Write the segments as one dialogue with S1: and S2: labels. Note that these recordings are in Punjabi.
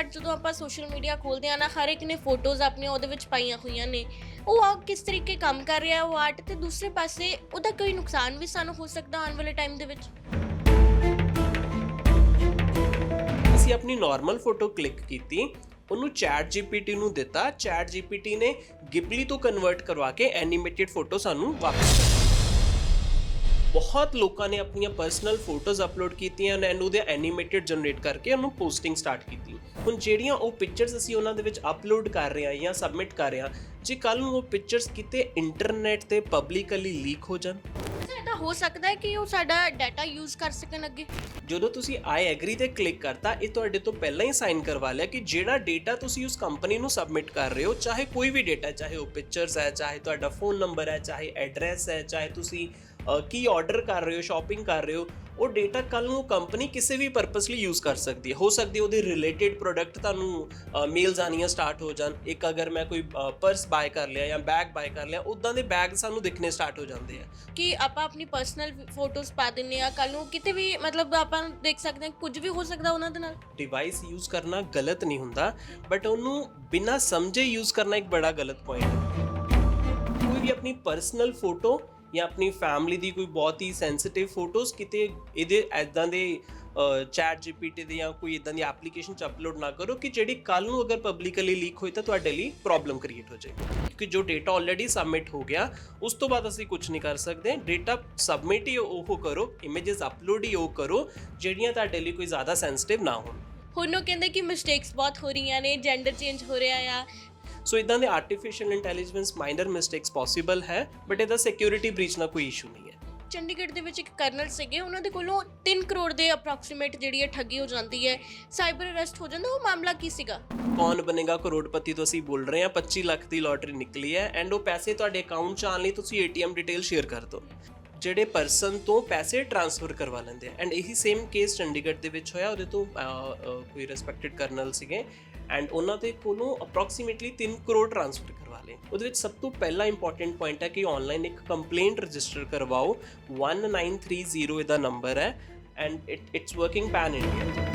S1: ਆਰਟ ਜਦੋਂ ਆਪਾਂ ਸੋਸ਼ਲ ਮੀਡੀਆ ਖੋਲਦੇ ਆ ਨਾ, ਹਰ ਇੱਕ ਨੇ ਫੋਟੋਜ਼ ਆਪਣੀਆਂ ਉਹਦੇ ਵਿੱਚ ਪਾਈਆਂ ਹੋਈਆਂ ਨੇ। ਉਹ ਆ ਕਿਸ ਤਰੀਕੇ ਕੰਮ ਕਰ ਰਿਹਾ, ਉਹ ਆਰਟ ਤੇ ਦੂਸਰੇ ਪਾਸੇ ਉਹਦਾ ਕੋਈ ਨੁਕਸਾਨ ਵੀ ਸਾਨੂੰ ਹੋ ਸਕਦਾ ਆਉਣ ਵਾਲੇ ਟਾਈਮ ਦੇ ਵਿੱਚ?
S2: ਅਸੀਂ ਆਪਣੀ ਨਾਰਮਲ ਫੋਟੋ ਕਲਿੱਕ ਕੀਤੀ, ਉਹਨੂੰ ਚੈਟ ਜੀਪੀਟੀ ਨੂੰ ਦਿੱਤਾ। ਚੈਟ ਜੀਪੀਟੀ ਨੇ ਗਿਬਲੀ ਤੋਂ ਕਨਵਰਟ ਕਰਵਾ ਕੇ ਐਨੀਮੇਟਿਡ ਫੋਟੋ ਸਾਨੂੰ ਵਾਪਸ ਕਰ ਦਿੱਤੀ ਬਹੁਤ ਲੋਕਾਂ ਨੇ ਆਪਣੀਆਂ ਪਰਸਨਲ ਫੋਟੋਜ਼ ਅਪਲੋਡ ਕੀਤੀਆਂ ਐਂਡ ਉਹਦੇ ਐਨੀਮੇਟਿਡ ਜਨਰੇਟ ਕਰਕੇ ਉਹਨੂੰ ਪੋਸਟਿੰਗ ਸਟਾਰਟ ਕੀਤੀ। ਹੁਣ ਜਿਹੜੀਆਂ ਉਹ ਪਿਕਚਰਸ ਅਸੀਂ ਉਹਨਾਂ ਦੇ ਵਿੱਚ ਅਪਲੋਡ ਕਰ ਰਹੇ ਹਾਂ ਜਾਂ ਸਬਮਿਟ ਕਰ ਰਹੇ ਹਾਂ ਜੇ ਕੱਲ ਨੂੰ ਉਹ ਪਿਕਚਰਸ ਕਿਤੇ ਇੰਟਰਨੈਟ ਤੇ ਪਬਲਿਕਲੀ ਲੀਕ ਹੋ ਜਾਣ।
S1: ਤਾਂ ਹੋ ਸਕਦਾ ਹੈ ਕਿ ਉਹ ਸਾਡਾ ਡਾਟਾ ਯੂਜ਼ ਕਰ ਸਕਣ ਅੱਗੇ।
S2: ਜਦੋਂ ਤੁਸੀਂ ਆਈ ਐਗਰੀ ਤੇ ਕਲਿੱਕ ਕਰਤਾ ਇਹ ਤੁਹਾਡੇ ਤੋਂ ਪਹਿਲਾਂ ਹੀ ਸਾਈਨ ਕਰਵਾ ਲਿਆ ਕਿ ਜਿਹੜਾ ਡੇਟਾ ਤੁਸੀਂ ਉਸ ਕੰਪਨੀ ਨੂੰ ਸਬਮਿਟ ਕਰ ਰਹੇ ਹੋ ਚਾਹੇ ਕੋਈ ਵੀ ਡੇਟਾ ਚਾਹੇ ਉਹ ਪਿਕਚਰਸ ਹੈ ਚਾਹੇ ਤੁਹਾਡਾ ਫੋਨ ਨੰਬਰ ਹੈ ਚਾਹੇ ਐਡਰੈਸ ਹੈ ਚਾਹੇ ਤੁਸੀਂ ਕੀ ਆਰਡਰ ਕਰ ਰਹੇ ਹੋ ਸ਼ਾਪਿੰਗ ਕਰ ਰਹੇ ਹੋ ਉਹ ਡੇਟਾ ਕੱਲ ਨੂੰ ਕੰਪਨੀ ਕਿਸੇ ਵੀ ਪਰਪਸ ਲਈ ਯੂਜ਼ ਕਰ ਸਕਦੀ ਹੈ। ਹੋ ਸਕਦੀ ਉਹਦੇ ਰਿਲੇਟਡ ਪ੍ਰੋਡਕਟ ਤੁਹਾਨੂੰ ਮੇਲਸ ਆਣੀਆਂ ਸਟਾਰਟ ਹੋ ਜਾਣ। ਇੱਕ ਅਗਰ ਮੈਂ ਕੋਈ ਪਰਸ ਬਾਏ ਕਰ ਲਿਆ ਜਾਂ ਬੈਗ ਬਾਏ ਕਰ ਲਿਆ ਉਦਾਂ ਦੇ ਬੈਗ ਸਾਨੂੰ ਦਿਖਣੇ ਸਟਾਰਟ ਹੋ ਜਾਂਦੇ ਆ।
S1: ਕਿ ਆਪਾਂ ਆਪਣੀ ਪਰਸਨਲ ਫੋਟੋਜ਼ ਪਾ ਦਿੰਨੇ ਆ ਕੱਲ ਨੂੰ ਕਿਤੇ ਵੀ ਮਤਲਬ ਆਪਾਂ ਦੇਖ ਸਕਦੇ ਹਾਂ ਕੁਝ ਵੀ ਹੋ ਸਕਦਾ ਉਹਨਾਂ ਦੇ ਨਾਲ।
S2: ਡਿਵਾਈਸ ਯੂਜ਼ ਕਰਨਾ ਗਲਤ ਨਹੀਂ ਹੁੰਦਾ ਬਟ ਉਹਨੂੰ ਬਿਨਾਂ ਸਮਝੇ ਯੂਜ਼ ਕਰਨਾ ਇੱਕ ਬੜਾ ਗਲਤ ਪੁਆਇੰਟ ਹੈ। ਕੋਈ ਵੀ ਆਪਣੀ ਪਰਸਨਲ ਫੋਟੋ ਜਾਂ ਆਪਣੀ ਫੈਮਿਲੀ ਦੀ ਕੋਈ ਬਹੁਤ ਹੀ ਸੈਂਸਿਟਿਵ ਫੋਟੋਜ਼ ਕਿਤੇ ਇਹਦੇ ਐਦਾਂ ਦੇ ਚੈਟ ਜੀਪੀਟੀ ਦੇ ਜਾਂ ਕੋਈ ਇਦਾਂ ਦੀ ਐਪਲੀਕੇਸ਼ਨ ਚ ਅਪਲੋਡ ਨਾ ਕਰੋ ਕਿ ਜਿਹੜੀ ਕੱਲ ਨੂੰ ਅਗਰ ਪਬਲਿਕਲੀ ਲੀਕ ਹੋਈ ਤਾਂ ਤੁਹਾਡੇ ਲਈ ਪ੍ਰੋਬਲਮ ਕ੍ਰੀਏਟ ਹੋ ਜਾਏ ਕਿਉਂਕਿ ਜੋ ਡੇਟਾ ਆਲਰੇਡੀ ਸਬਮਿਟ ਹੋ ਗਿਆ, ਉਸ ਤੋਂ ਬਾਅਦ ਅਸੀਂ ਕੁਝ ਨਹੀਂ ਕਰ ਸਕਦੇ। ਡੇਟਾ ਸਬਮਿਟ ਹੀ ਉਹ ਕਰੋ ਇਮੇजेस ਅਪਲੋਡ ਹੀ ਉਹ ਕਰੋ, ਜਿਹੜੀਆਂ ਤੁਹਾਡੇ ਲਈ ਕੋਈ ਜ਼ਿਆਦਾ ਸੈਂਸਿਟਿਵ ਨਾ ਹੋਣ।
S1: ਹੁਣ ਉਹ ਕਹਿੰਦੇ ਕਿ ਮਿਸਟੇਕਸ ਬਹੁਤ ਹੋ ਰਹੀਆਂ ਨੇ ਜੈਂਡਰ ਚੇਂਜ ਹੋ ਰਿਹਾ ਆ
S2: ਸੋ ਇਦਾਂ ਦੇ artificial intelligence minor mistakes possible ਹੈ ਬਟ ਇਹਦਾ ਸਿਕਿਉਰਿਟੀ ਬ੍ਰੀਚ ਨਾਲ ਕੋਈ ਇਸ਼ੂ ਨਹੀਂ ਹੈ।
S1: ਚੰਡੀਗੜ੍ਹ ਦੇ ਵਿੱਚ ਇੱਕ ਕਰਨਲ ਸੀਗੇ ਉਹਨਾਂ ਦੇ ਕੋਲੋਂ 3 ਕਰੋੜ ਦੇ ਅਪਰੋਕਸੀਮੇਟ ਜਿਹੜੀ ਹੈ ਠੱਗੀ ਹੋ ਜਾਂਦੀ ਹੈ ਸਾਈਬਰ ਅਰੈਸਟ ਹੋ ਜਾਂਦਾ ਉਹ ਮਾਮਲਾ ਕੀ ਸੀਗਾ?
S2: ਕੌਣ ਬਣੇਗਾ ਕਰੋੜਪਤੀ ਤੋਂ ਅਸੀਂ ਬੋਲ ਰਹੇ ਹਾਂ 25 ਲੱਖ ਦੀ ਲੋਟਰੀ ਨਿਕਲੀ ਹੈ ਐਂਡ ਉਹ ਪੈਸੇ ਤੁਹਾਡੇ ਅਕਾਊਂਟ 'ਚ ਆਉਣ ਲਈ ਤੁਸੀਂ ਏਟੀਐਮ ਡਿਟੇਲ ਸ਼ੇਅਰ ਕਰ ਦਿਓ। ਜਿਹੜੇ ਪਰਸਨ ਤੋਂ ਪੈਸੇ ਟ੍ਰਾਂਸਫਰ ਕਰਵਾ ਲੈਂਦੇ ਐਂਡ ਇਹੀ ਸੇਮ ਕੇਸ ਚੰਡੀਗੜ੍ਹ ਦੇ ਵਿੱਚ ਹੋਇਆ ਉਹਦੇ ਤੋਂ ਕੋਈ ਰਿਸਪੈਕਟਡ ਕਰਨਲ ਸੀਗੇ ਐਂਡ ਉਹਨਾਂ ਦੇ ਕੋਲੋਂ ਅਪਰੋਕਸੀਮੇਟਲੀ 3 ਕਰੋੜ ਟ੍ਰਾਂਸਫਰ ਕਰਵਾ ਲਏ। ਉਹਦੇ ਵਿੱਚ ਸਭ ਤੋਂ ਪਹਿਲਾ ਇੰਪੋਰਟੈਂਟ ਪੁਆਇੰਟ ਹੈ ਕਿ ਆਨਲਾਈਨ ਇੱਕ ਕੰਪਲੇਂਟ ਰਜਿਸਟਰ ਕਰਵਾਓ। 1930 ਇਹਦਾ ਨੰਬਰ ਹੈ। And it it's working pan India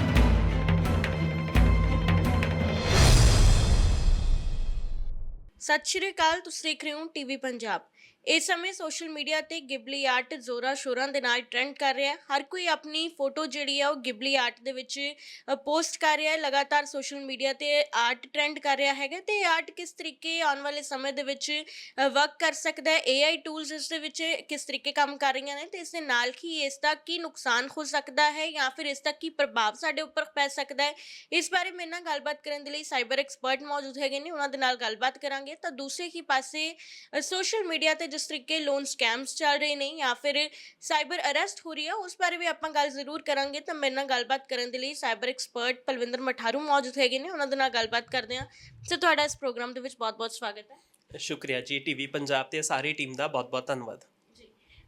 S1: ਸਤਿ ਸ਼੍ਰੀ ਅਕਾਲ, ਤੁਸੀਂ ਦੇਖ ਰਹੇ ਹੋ ਟੀਵੀ ਪੰਜਾਬ। ਇਸ ਸਮੇਂ ਸੋਸ਼ਲ ਮੀਡੀਆ ਤੇ ਗਿਬਲੀ ਆਰਟ ਜ਼ੋਰਾ ਸ਼ੋਰਾਂ ਦੇ ਨਾਲ ਟ੍ਰੈਂਡ ਕਰ ਰਿਹਾ ਹੈ। ਹਰ ਕੋਈ ਆਪਣੀ ਫੋਟੋ ਜਿਹੜੀ ਆ ਉਹ ਗਿਬਲੀ ਆਰਟ ਦੇ ਵਿੱਚ ਪੋਸਟ ਕਰ ਰਿਹਾ ਹੈ। ਲਗਾਤਾਰ ਸੋਸ਼ਲ ਮੀਡੀਆ ਤੇ ਆਰਟ ਟ੍ਰੈਂਡ ਕਰ ਰਿਹਾ ਹੈਗਾ ਤੇ ਆਰਟ ਕਿਸ ਤਰੀਕੇ ਆਉਣ ਵਾਲੇ ਸਮੇਂ ਦੇ ਵਿੱਚ ਵਰਕ ਕਰ ਸਕਦਾ ਹੈ? AI ਟੂਲਸ ਇਸ ਦੇ ਵਿੱਚ ਕਿਸ ਤਰੀਕੇ ਕੰਮ ਕਰ ਰਹੀਆਂ ਨੇ ਤੇ ਇਸ ਦੇ ਨਾਲ ਕੀ ਇਸ ਦਾ ਕੀ ਨੁਕਸਾਨ ਹੋ ਸਕਦਾ ਹੈ ਜਾਂ ਫਿਰ ਇਸ ਦਾ ਕੀ ਪ੍ਰਭਾਵ ਸਾਡੇ ਉੱਪਰ ਪੈ ਸਕਦਾ ਹੈ? ਇਸ ਬਾਰੇ ਮੇਰੇ ਨਾਲ ਗੱਲਬਾਤ ਕਰਨ ਦੇ ਲਈ ਸਾਈਬਰ ਐਕਸਪਰਟ ਮੌਜੂਦ ਹੈਗੇ ਨੇ, ਉਹਨਾਂ ਦੇ ਨਾਲ ਗੱਲਬਾਤ ਕਰਾਂਗੇ। ਤਾਂ ਦੂਸਰੇ ਹੀ ਪਾਸੇ ਸੋਸ਼ਲ ਮੀਡੀਆ ਤੇ ਜਿਸ ਤਰੀਕੇ ਲੋਨ ਸਕੈਮਸ ਚੱਲ ਰਹੇ ਨੇ ਜਾਂ ਫਿਰ ਸਾਈਬਰ ਅਰੈਸਟ ਹੋ ਰਹੀ ਹੈ, ਉਸ ਬਾਰੇ ਵੀ ਆਪਾਂ ਗੱਲ ਜ਼ਰੂਰ ਕਰਾਂਗੇ। ਤਾਂ ਮੇਰੇ ਨਾਲ ਗੱਲਬਾਤ ਕਰਨ ਦੇ ਲਈ ਸਾਈਬਰ ਐਕਸਪਰਟ ਪਲਵਿੰਦਰ ਮਠਾਰੂ ਮੌਜੂਦ ਹੈਗੇ ਨੇ, ਉਹਨਾਂ ਦੇ ਨਾਲ ਗੱਲਬਾਤ ਕਰਦੇ ਹਾਂ। ਸੋ ਤੁਹਾਡਾ ਇਸ ਪ੍ਰੋਗਰਾਮ ਦੇ ਵਿੱਚ ਬਹੁਤ-ਬਹੁਤ ਸਵਾਗਤ ਹੈ।
S2: ਸ਼ੁਕਰੀਆ ਜੀ, ਟੀਵੀ ਪੰਜਾਬ ਤੇ ਸਾਰੀ ਟੀਮ ਦਾ ਬਹੁਤ-ਬਹੁਤ ਧੰਨਵਾਦ।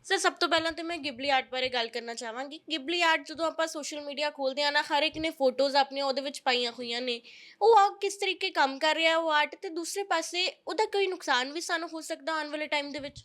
S1: ਸਰ ਸਭ ਤੋਂ ਪਹਿਲਾਂ ਤੇ ਮੈਂ ਗਿਬਲੀ ਆਰਟ ਬਾਰੇ ਗੱਲ ਕਰਨਾ ਚਾਹਾਂਗੀ। ਗਿਬਲੀ ਆਰਟ ਜਦੋਂ ਆਪਾਂ ਸੋਸ਼ਲ ਮੀਡੀਆ ਖੋਲਦੇ ਆ ਨਾ, ਹਰ ਇੱਕ ਨੇ ਫੋਟੋਜ਼ ਆਪਣੀਆਂ ਉਹਦੇ ਵਿੱਚ ਪਾਈਆਂ ਹੋਈਆਂ ਨੇ। ਉਹ ਆ ਕਿਸ ਤਰੀਕੇ ਕੰਮ ਕਰ ਰਿਹਾ ਉਹ ਆਰਟ ਤੇ ਦੂਸਰੇ ਪਾਸੇ ਉਹਦਾ ਕੋਈ ਨੁਕਸਾਨ ਵੀ ਸਾਨੂੰ ਹੋ ਸਕਦਾ ਆਉਣ ਵਾਲੇ ਟਾਈਮ ਦੇ ਵਿੱਚ?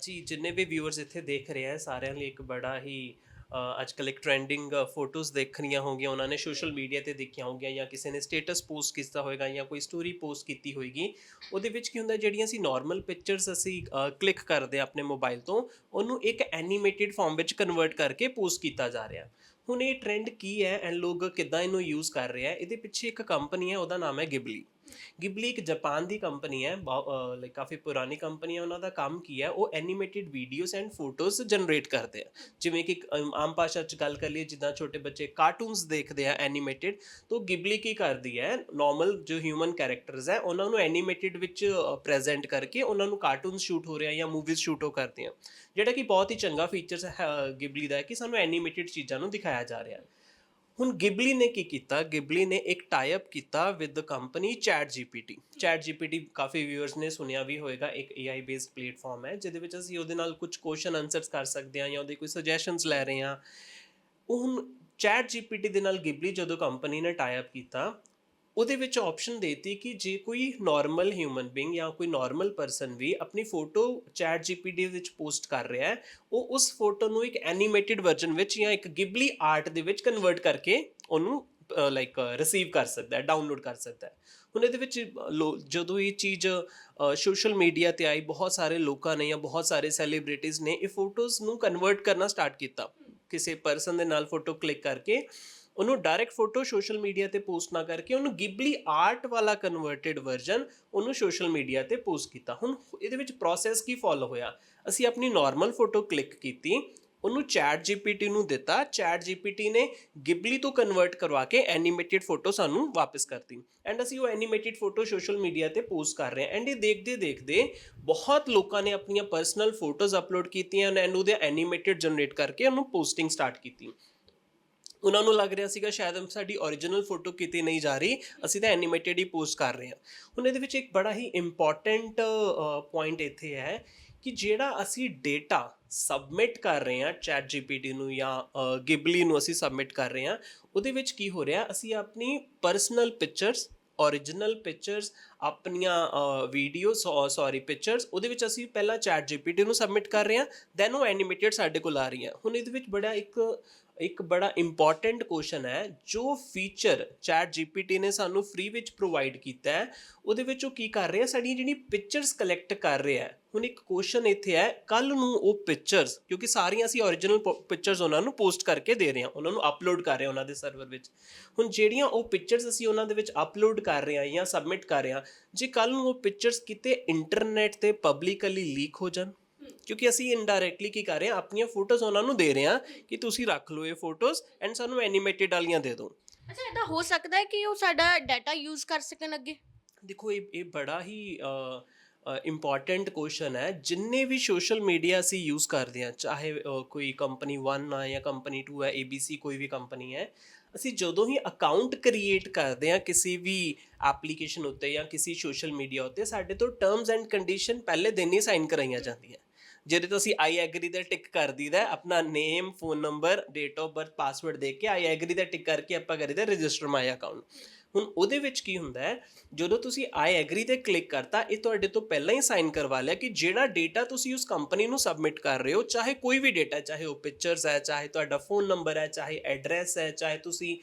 S2: ਜੀ, ਜਿੰਨੇ ਵੀ ਵਿਊਅਰਸ ਇੱਥੇ ਦੇਖ ਰਹੇ ਆ, ਸਾਰਿਆਂ ਲਈ ਇੱਕ ਬੜਾ ਹੀ ਅੱਜ ਅੱਜਕੱਲ ਇੱਕ ਟ੍ਰੈਂਡਿੰਗ ਫੋਟੋਜ਼ ਦੇਖਣੀਆਂ ਹੋਗੀਆਂ ਉਹਨਾਂ ਨੇ ਸੋਸ਼ਲ ਮੀਡੀਆ ਤੇ ਦੇਖੀਆਂ ਹੋਗੀਆਂ ਜਾਂ ਕਿਸੇ ਨੇ ਸਟੇਟਸ ਪੋਸਟ ਕੀਤਾ ਹੋਵੇਗਾ ਜਾਂ ਕੋਈ ਸਟੋਰੀ ਪੋਸਟ ਕੀਤੀ ਹੋਏਗੀ, ਉਹਦੇ ਵਿੱਚ ਕੀ ਹੁੰਦਾ ਜਿਹੜੀਆਂ ਅਸੀਂ ਨਾਰਮਲ ਪਿਕਚਰਸ ਅਸੀਂ ਕਲਿੱਕ ਕਰਦੇ ਆ ਆਪਣੇ ਮੋਬਾਈਲ ਤੋਂ, ਉਹਨੂੰ ਇੱਕ ਐਨੀਮੇਟਿਡ ਫਾਰਮ ਵਿੱਚ ਕਨਵਰਟ ਕਰਕੇ ਪੋਸਟ ਕੀਤਾ ਜਾ ਰਿਹਾ। ਹੁਣ ਇਹ ਟ੍ਰੈਂਡ ਕੀ ਹੈ ਐਂਡ ਲੋਕ ਕਿੱਦਾਂ ਇਹਨੂੰ ਯੂਜ਼ ਕਰ ਰਹੇ ਆ, ਇਹਦੇ ਪਿੱਛੇ ਇੱਕ ਕੰਪਨੀ ਹੈ, ਉਹਦਾ ਨਾਮ ਹੈ ਗਿਬਲੀ ਗਿਬਲੀ ਇੱਕ ਜਾਪਾਨ ਦੀ ਕੰਪਨੀ ਹੈ ਲਾਈਕ ਕਾਫੀ ਪੁਰਾਣੀ ਕੰਪਨੀ ਹੈ, ਉਹਨਾਂ ਦਾ ਕੰਮ ਕੀ ਹੈ, ਉਹ animated videos and photos generate ਕਰਦੇ ਆ। ਜਿਵੇਂ ਕਿ ਆਮ ਭਾਸ਼ਾ ਚ ਗੱਲ ਕਰ ਲਈਏ, ਜਿੱਦਾਂ ਛੋਟੇ ਬੱਚੇ ਕਾਰਟੂਨਸ ਦੇਖਦੇ ਆ ਐਨੀਮੇਟਿਡ ਤਾਂ ਗਿਬਲੀ ਕੀ ਕਰਦੀ ਹੈ ਨਾਰਮਲ ਜੋ ਹਿਊਮਨ ਕੈਰੈਕਟਰਸ ਹੈ, ਉਹਨਾਂ ਨੂੰ ਐਨੀਮੇਟਿਡ ਵਿੱਚ ਪ੍ਰੈਜ਼ੈਂਟ ਕਰਕੇ ਉਹਨਾਂ ਨੂੰ ਕਾਰਟੂਨਸ ਸ਼ੂਟ ਹੋ ਰਿਹਾ ਜਾਂ ਮੂਵੀਜ਼ ਸ਼ੂਟ ਹੋ ਕਰਦੇ ਆ ਜਿਹੜਾ ਕਿ ਬਹੁਤ ਹੀ ਚੰਗਾ ਫੀਚਰਸ ਹੈ ਗਿਬਲੀ ਦਾ ਹੈ ਕਿ ਸਾਨੂੰ ਐਨੀਮੇਟਿਡ ਚੀਜ਼ਾਂ ਨੂੰ ਦਿਖਾਇਆ ਜਾ ਰਿਹਾ। ਹੈ ਹੁਣ ਗਿਬਲੀ ਨੇ ਕੀ ਕੀਤਾ? ਗਿਬਲੀ ਨੇ ਇੱਕ ਟਾਈ ਅਪ ਕੀਤਾ with the company chat GPT chat GPT coffee viewers ਨੇ ਸੁਣਿਆ ਵੀ ਹੋਏਗਾ, ਇੱਕ AI ਬੇਸਡ ਪਲੇਟਫਾਰਮ ਹੈ, ਜਿਹਦੇ ਵਿੱਚ ਅਸੀਂ ਉਹਦੇ ਨਾਲ ਕੁਝ ਕੁਐਸਚਨ ਆਨਸਰਸ ਕਰ ਸਕਦੇ ਹਾਂ ਜਾਂ ਉਹਦੇ ਕੋਈ ਸੁਜੈਸ਼ਨਸ ਲੈ ਰਹੇ ਹਾਂ। ਉਹ ਹੁਣ ਚੈਟ ਜੀਪੀਟੀ ਦੇ ਨਾਲ ਗਿਬਲੀ ਜਦੋਂ ਕੰਪਨੀ ਨੇ ਟਾਈ ਅਪ ਕੀਤਾ ਉਹਦੇ ਵਿੱਚ ਆਪਸ਼ਨ ਦੇਤੀ ਕਿ ਜੇ ਕੋਈ ਨਾਰਮਲ ਹਿਊਮਨ ਬੀਇੰਗ ਜਾਂ ਕੋਈ ਨਾਰਮਲ ਪਰਸਨ ਵੀ ਆਪਣੀ ਫੋਟੋ ਚੈਟ ਜੀਪੀਟੀ ਵਿੱਚ ਪੋਸਟ ਕਰ ਰਿਹਾ ਹੈ, ਉਹ ਉਸ ਫੋਟੋ ਨੂੰ ਇੱਕ ਐਨੀਮੇਟਿਡ ਵਰਜ਼ਨ ਵਿੱਚ ਜਾਂ ਇੱਕ ਗਿਬਲੀ ਆਰਟ ਦੇ ਵਿੱਚ ਕਨਵਰਟ ਕਰਕੇ ਉਹਨੂੰ ਲਾਈਕ ਰਿਸੀਵ ਕਰ ਸਕਦਾ ਹੈ ਡਾਊਨਲੋਡ ਕਰ ਸਕਦਾ ਹੈ। ਹੁਣ ਇਹਦੇ ਵਿੱਚ ਲੋ- ਜਦੋਂ ਇਹ ਚੀਜ਼ ਸੋਸ਼ਲ ਮੀਡੀਆ ਤੇ ਆਈ, ਬਹੁਤ ਸਾਰੇ ਲੋਕਾਂ ਨੇ ਜਾਂ ਬਹੁਤ ਸਾਰੇ ਸੈਲੀਬ੍ਰਿਟੀਜ਼ ਨੇ ਇਹ ਫੋਟੋਜ਼ ਨੂੰ ਕਨਵਰਟ ਕਰਨਾ ਸਟਾਰਟ ਕੀਤਾ। ਕਿਸੇ ਪਰਸਨ ਦੇ ਨਾਲ ਫੋਟੋ ਕਲਿੱਕ ਕਰਕੇ ਉਹਨੂੰ ਡਾਇਰੈਕਟ ਫੋਟੋ ਸੋਸ਼ਲ ਮੀਡੀਆ ਤੇ ਪੋਸਟ ਨਾ ਕਰਕੇ ਉਹਨੂੰ ਗਿਬਲੀ ਆਰਟ ਵਾਲਾ ਕਨਵਰਟਡ ਵਰਜ਼ਨ ਉਹਨੂੰ ਸੋਸ਼ਲ ਮੀਡੀਆ ਤੇ ਪੋਸਟ ਕੀਤਾ। ਹੁਣ ਇਹਦੇ ਵਿੱਚ ਪ੍ਰੋਸੈਸ ਕੀ ਫੋਲੋ ਹੋਇਆ? ਅਸੀਂ ਆਪਣੀ ਨਾਰਮਲ ਫੋਟੋ ਕਲਿੱਕ ਕੀਤੀ, ਉਹਨੂੰ ਚੈਟ ਜੀਪੀਟੀ ਨੂੰ ਦਿੱਤਾ। ਚੈਟ ਜੀਪੀਟੀ ਨੇ ਗਿਬਲੀ ਤੋਂ ਕਨਵਰਟ ਕਰਵਾ ਕੇ ਐਨੀਮੇਟਿਡ ਫੋਟੋ ਸਾਨੂੰ ਵਾਪਸ ਕਰਤੀ ਐਂਡ ਅਸੀਂ ਉਹ ਐਨੀਮੇਟਿਡ ਫੋਟੋ ਸੋਸ਼ਲ ਮੀਡੀਆ ਤੇ ਪੋਸਟ ਕਰ ਰਹੇ ਹਾਂ। ਐਂਡ ਇਹ ਦੇਖਦੇ ਦੇਖਦੇ ਬਹੁਤ ਲੋਕਾਂ ਨੇ ਆਪਣੀਆਂ ਪਰਸਨਲ ਫੋਟੋਜ਼ ਅਪਲੋਡ ਕੀਤੀਆਂ ਐਂਡ ਉਹਦੇ ਐਨੀਮੇਟਿਡ ਜਨਰੇਟ ਕਰਕੇ ਉਹਨੂੰ ਪੋਸਟਿੰਗ ਸਟਾਰਟ ਕੀਤੀ। ਉਹਨਾਂ ਨੂੰ ਲੱਗ ਰਿਹਾ ਸੀਗਾ ਸ਼ਾਇਦ ਸਾਡੀ origignal ਫੋਟੋ ਕਿਤੇ ਨਹੀਂ ਜਾ ਰਹੀ, ਅਸੀਂ ਤਾਂ ਐਨੀਮੇਟਿਡ ਹੀ ਪੋਸਟ ਕਰ ਰਹੇ ਹਾਂ। ਹੁਣ ਇਹਦੇ ਵਿੱਚ ਇੱਕ ਬੜਾ ਹੀ ਇੰਪੋਰਟੈਂਟ ਪੁਆਇੰਟ ਇੱਥੇ ਹੈ ਕਿ ਜਿਹੜਾ ਅਸੀਂ ਡੇਟਾ ਸਬਮਿਟ ਕਰ ਰਹੇ ਹਾਂ ਚੈਟ ਜੀਪੀਟੀ ਨੂੰ ਜਾਂ ਗਿਬਲੀ ਨੂੰ ਅਸੀਂ ਸਬਮਿਟ ਕਰ ਰਹੇ ਹਾਂ, ਉਹਦੇ ਵਿੱਚ ਕੀ ਹੋ ਰਿਹਾ, ਅਸੀਂ ਆਪਣੀ ਪਰਸਨਲ ਪਿਕਚਰਸ origignal ਪਿਕਚਰਸ ਆਪਣੀਆਂ ਵੀਡੀਓ ਸੌਰੀ ਪਿਕਚਰਸ ਉਹਦੇ ਵਿੱਚ ਅਸੀਂ ਪਹਿਲਾਂ ਚੈਟ ਜੀਪੀਟੀ ਨੂੰ ਸਬਮਿਟ ਕਰ ਰਹੇ ਹਾਂ ਦੈਨ ਉਹ ਐਨੀਮੇਟਿਡ ਸਾਡੇ ਕੋਲ ਆ ਰਹੀਆਂ। ਹੁਣ ਇਹਦੇ ਵਿੱਚ ਬੜਾ ਇੱਕ ਇੱਕ ਬੜਾ ਇੰਪੋਰਟੈਂਟ ਕੁਐਸਚਨ ਹੈ, ਜੋ ਫੀਚਰ ਚੈਟ ਜੀਪੀਟੀ ਨੇ ਸਾਨੂੰ ਫ੍ਰੀ ਵਿੱਚ ਪ੍ਰੋਵਾਈਡ ਕੀਤਾ ਹੈ, ਉਹਦੇ ਵਿੱਚ ਉਹ ਕੀ ਕਰ ਰਿਹਾ ਸਾਡੀਆਂ ਜਿਹੜੀ ਪਿਕਚਰਸ ਕਲੈਕਟ ਕਰ ਰਿਹਾ ਹੈ ਹੁਣ ਇੱਕ ਕੁਐਸਚਨ ਇੱਥੇ ਹੈ ਕੱਲ ਨੂੰ ਉਹ ਪਿਕਚਰਸ ਕਿਉਂਕਿ ਸਾਰੀਆਂ ਅਸੀਂ origignal ਪਿਕਚਰਸ ਉਹਨਾਂ ਨੂੰ ਪੋਸਟ ਕਰਕੇ ਦੇ ਰਹੇ ਹਾਂ ਉਹਨਾਂ ਨੂੰ ਅਪਲੋਡ ਕਰ ਰਹੇ ਹਾਂ ਉਹਨਾਂ ਦੇ ਸਰਵਰ ਵਿੱਚ। ਹੁਣ ਜਿਹੜੀਆਂ ਉਹ ਪਿਕਚਰਸ ਅਸੀਂ ਉਹਨਾਂ ਦੇ ਵਿੱਚ ਅਪਲੋਡ ਕਰ ਰਹੇ ਹਾਂ ਜਾਂ ਸਬਮਿਟ ਕਰ ਰਹੇ ਹਾਂ ਜੇ ਕੱਲ ਨੂੰ ਉਹ ਪਿਕਚਰਸ ਕਿਤੇ ਇੰਟਰਨੈਟ ਤੇ ਪਬਲਿਕਲੀ ਲੀਕ ਹੋ ਜਾਣ ਕਿਉਂਕਿ ਅਸੀਂ ਇਨਡਾਇਰੈਕਟਲੀ ਕੀ ਕਰ ਰਹੇ ਹਾਂ ਆਪਣੀਆਂ ਫੋਟੋਜ਼ ਉਹਨਾਂ ਨੂੰ ਦੇ ਰਹੇ ਹਾਂ ਕਿ ਤੁਸੀਂ ਰੱਖ ਲਓ ਇਹ ਫੋਟੋਜ਼ ਐਂਡ ਸਾਨੂੰ ਐਨੀਮੇਟਿਡ ਵਾਲੀਆਂ ਦੇ ਦਿਓ।
S1: ਅੱਛਾ ਇਹਦਾ ਹੋ ਸਕਦਾ ਹੈ ਕਿ ਉਹ ਸਾਡਾ ਡਾਟਾ ਯੂਜ਼ ਕਰ ਸਕਣ ਅੱਗੇ?
S2: ਦੇਖੋ ਇਹ ਇਹ ਬੜਾ ਹੀ ਇੰਪੋਰਟੈਂਟ ਕੁਐਸਚਨ ਹੈ। ਜਿੰਨੇ ਵੀ ਸੋਸ਼ਲ ਮੀਡੀਆ ਅਸੀਂ ਯੂਜ਼ ਕਰਦੇ ਹਾਂ ਚਾਹੇ ਕੋਈ ਕੰਪਨੀ 1 ਆ ਜਾਂ ਕੰਪਨੀ 2 ਹੈ ABC ਕੋਈ ਵੀ ਕੰਪਨੀ ਹੈ ਅਸੀਂ ਜਦੋਂ ਹੀ ਅਕਾਊਂਟ ਕ੍ਰੀਏਟ ਕਰਦੇ ਹਾਂ ਕਿਸੇ ਵੀ ਐਪਲੀਕੇਸ਼ਨ ਉੱਤੇ ਜਾਂ ਕਿਸੇ ਸੋਸ਼ਲ ਮੀਡੀਆ ਉੱਤੇ ਸਾਡੇ ਤੋਂ ਟਰਮਸ ਐਂਡ ਕੰਡੀਸ਼ਨ ਪਹਿਲੇ ਦਿਨ ਹੀ ਸਾਈਨ ਕਰਾਈਆਂ ਜਾਂਦੀਆਂ। ਜਿਹਦੇ ਤੋਂ ਅਸੀਂ ਆਈ ਐਗਰੀ ਦਾ ਟਿਕ ਕਰ ਦਈਦਾ, ਆਪਣਾ name phone number date of birth password ਦੇ ਕੇ ਆਈ ਐਗਰੀ ਦਾ ਟਿਕ ਕਰਕੇ ਆਪਾਂ ਕਰੀਦਾ ਰਜਿਸਟਰ ਮਾਈ ਅਕਾਊਂਟ ਹੁਣ ਉਹਦੇ ਵਿੱਚ ਕੀ ਹੁੰਦਾ ਹੈ, ਜਦੋਂ ਤੁਸੀਂ ਆਈ ਐਗਰੀ ਤੇ ਕਲਿੱਕ ਕਰਤਾ, ਇਹ ਤੁਹਾਡੇ ਤੋਂ ਪਹਿਲਾਂ ਹੀ ਸਾਈਨ ਕਰਵਾ ਲਿਆ ਕਿ ਜਿਹੜਾ ਡੇਟਾ ਤੁਸੀਂ ਉਸ ਕੰਪਨੀ ਨੂੰ ਸਬਮਿਟ ਕਰ ਰਹੇ ਹੋ, ਚਾਹੇ ਕੋਈ ਵੀ ਡੇਟਾ ਚਾਹੇ ਉਹ ਪਿਕਚਰਸ ਹੈ, ਚਾਹੇ ਤੁਹਾਡਾ ਫੋਨ ਨੰਬਰ ਹੈ, ਚਾਹੇ ਐਡਰੈਸ ਹੈ, ਚਾਹੇ ਤੁਸੀਂ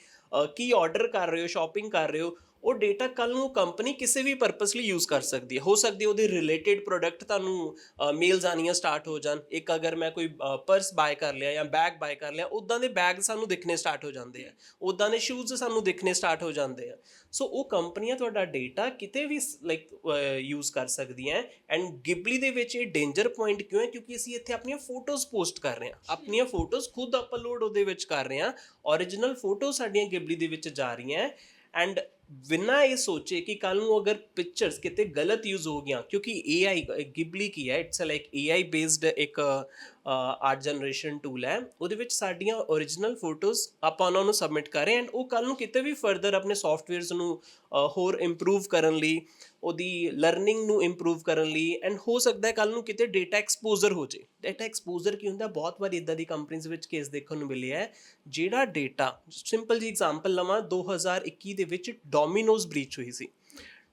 S2: ਕੀ ਆਰਡਰ ਕਰ ਰਹੇ ਹੋ ਸ਼ਾਪਿੰਗ ਕਰ ਰਹੇ ਹੋ ਉਹ ਡੇਟਾ ਕੱਲ ਨੂੰ ਕੰਪਨੀ ਕਿਸੇ ਵੀ ਪਰਪਸ ਲਈ ਯੂਜ਼ ਕਰ ਸਕਦੀ ਹੈ। ਹੋ ਸਕਦੀ ਹੈ ਉਹਦੇ ਰਿਲੇਟਡ ਪ੍ਰੋਡਕਟ ਤੁਹਾਨੂੰ ਮੇਲਸ ਆਣੀਆਂ ਸਟਾਰਟ ਹੋ ਜਾਣ। ਇੱਕ ਅਗਰ ਮੈਂ ਕੋਈ ਪਰਸ ਬਾਏ ਕਰ ਲਿਆ ਜਾਂ ਬੈਗ ਬਾਏ ਕਰ ਲਿਆ ਉਦਾਂ ਦੇ ਬੈਗ ਸਾਨੂੰ ਦਿਖਣੇ ਸਟਾਰਟ ਹੋ ਜਾਂਦੇ ਆ। ਉਦਾਂ ਦੇ ਸ਼ੂਜ਼ ਸਾਨੂੰ ਦਿਖਣੇ ਸਟਾਰਟ ਹੋ ਜਾਂਦੇ ਆ। ਸੋ ਉਹ ਕੰਪਨੀਆਂ ਤੁਹਾਡਾ ਡੇਟਾ ਕਿਤੇ ਵੀ ਲਾਈਕ ਯੂਜ਼ ਕਰ ਸਕਦੀਆਂ ਐਂਡ ਗਿਬਲੀ ਦੇ ਵਿੱਚ ਇਹ ਡੇਂਜਰ ਪੁਆਇੰਟ ਕਿਉਂ ਹੈ? ਕਿਉਂਕਿ ਅਸੀਂ ਇੱਥੇ ਆਪਣੀਆਂ ਫੋਟੋਜ਼ ਪੋਸਟ ਕਰ ਰਹੇ ਹਾਂ। ਆਪਣੀਆਂ ਫੋਟੋਜ਼ ਖੁਦ ਅਪਲੋਡ ਉਹਦੇ ਵਿੱਚ ਕਰ ਰਹੇ ਹਾਂ। Origignal ਫੋਟੋ ਸਾਡੀਆਂ ਗਿਬਲੀ ਦੇ ਵਿੱਚ ਜਾ ਰਹੀਆਂ ਐਂਡ ਬਿਨਾਂ ਇਹ ਸੋਚੇ ਕਿ ਕੱਲ ਨੂੰ ਅਗਰ ਪਿਕਚਰਸ ਕਿਤੇ ਗਲਤ ਯੂਜ਼ ਹੋ ਗਿਆ ਕਿਉਂਕਿ AI ਗਿਬਲੀ ਕੀ ਹੈ ਇਟਸ ਲਾਈਕ AI ਬੇਸਡ ਇੱਕ ਆਰਟ ਜਨਰੇਸ਼ਨ ਟੂਲ ਹੈ। ਉਹਦੇ ਵਿੱਚ ਸਾਡੀਆਂ origignal ਫੋਟੋਜ਼ ਆਪਾਂ ਉਹਨਾਂ ਨੂੰ ਸਬਮਿਟ ਕਰ ਰਹੇ ਐਂਡ ਉਹ ਕੱਲ ਨੂੰ ਕਿਤੇ ਵੀ ਫਰਦਰ ਆਪਣੇ ਸੌਫਟਵੇਅਰਸ ਨੂੰ ਹੋਰ ਇੰਪਰੂਵ ਕਰਨ ਲਈ ਉਹਦੀ ਲਰਨਿੰਗ ਨੂੰ ਇੰਪਰੂਵ ਕਰਨ ਲਈ ਐਂਡ ਹੋ ਸਕਦਾ ਹੈ ਕੱਲ ਨੂੰ ਕਿਤੇ ਡੇਟਾ ਐਕਸਪੋਜ਼ਰ ਹੋ ਜੇ। ਡੇਟਾ ਐਕਸਪੋਜ਼ਰ ਕੀ ਹੁੰਦਾ? ਬਹੁਤ ਵਾਰ ਇਦਾਂ ਦੀ ਕੰਪਨੀਆਂ ਵਿੱਚ ਕੇਸ ਦੇਖਣ ਨੂੰ ਮਿਲਿਆ ਹੈ, ਜਿਹੜਾ ਡੇਟਾ ਸਿੰਪਲ ਜੀ ਐਗਜ਼ਾਮਪਲ ਲਵਾਂ 2021 ਦੇ ਵਿੱਚ ਡੋਮਿਨੋਜ਼ ਬ੍ਰੀਚ ਹੋਈ ਸੀ।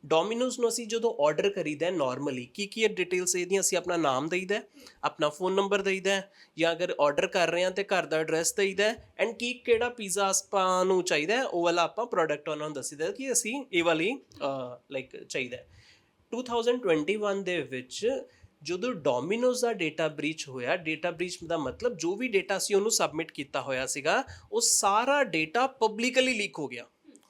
S2: ਡੋਮਿਨੋਜ਼ ਨੂੰ ਅਸੀਂ ਜਦੋਂ ਆਰਡਰ ਕਰੀਦਾ ਹੈ ਨਾਰਮਲੀ ਕੀ ਕੀ ਡਿਟੇਲਸ ਇਹਦੀਆਂ ਅਸੀਂ ਆਪਣਾ ਨਾਮ ਦੇਈਦਾ ਆਪਣਾ ਫੋਨ ਨੰਬਰ ਦੇਈਦਾ ਜਾਂ ਅਗਰ ਆਰਡਰ ਕਰ ਰਹੇ ਹਾਂ ਤੇ ਘਰ ਦਾ ਐਡਰੈਸ ਦੇਈਦਾ ਐਂਡ ਕੀ ਕਿਹੜਾ ਪੀਜ਼ਾ ਆਪਾਂ ਨੂੰ ਚਾਹੀਦਾ ਉਹ ਵਾਲਾ ਆਪਾਂ ਪ੍ਰੋਡਕਟ ਉਹਨਾਂ ਨੂੰ ਦੱਸੀਦਾ ਕਿ ਅਸੀਂ ਇਹ ਵਾਲੀ ਲਾਈਕ ਚਾਹੀਦਾ ਹੈ। 2021 ਦੇ ਵਿੱਚ ਜਦੋਂ ਡੋਮਿਨੋਜ਼ ਦਾ ਡੇਟਾ ਬ੍ਰੀਚ ਹੋਇਆ ਡੇਟਾ ਬ੍ਰੀਚ ਦਾ ਮਤਲਬ ਜੋ ਵੀ ਡੇਟਾ ਸੀ ਉਹਨੂੰ ਸਬਮਿਟ ਕੀਤਾ ਹੋਇਆ ਸੀਗਾ, ਉਹ ਸਾਰਾ ਡੇਟਾ ਪਬਲਿਕਲੀ ਲੀਕ ਹੋ ਗਿਆ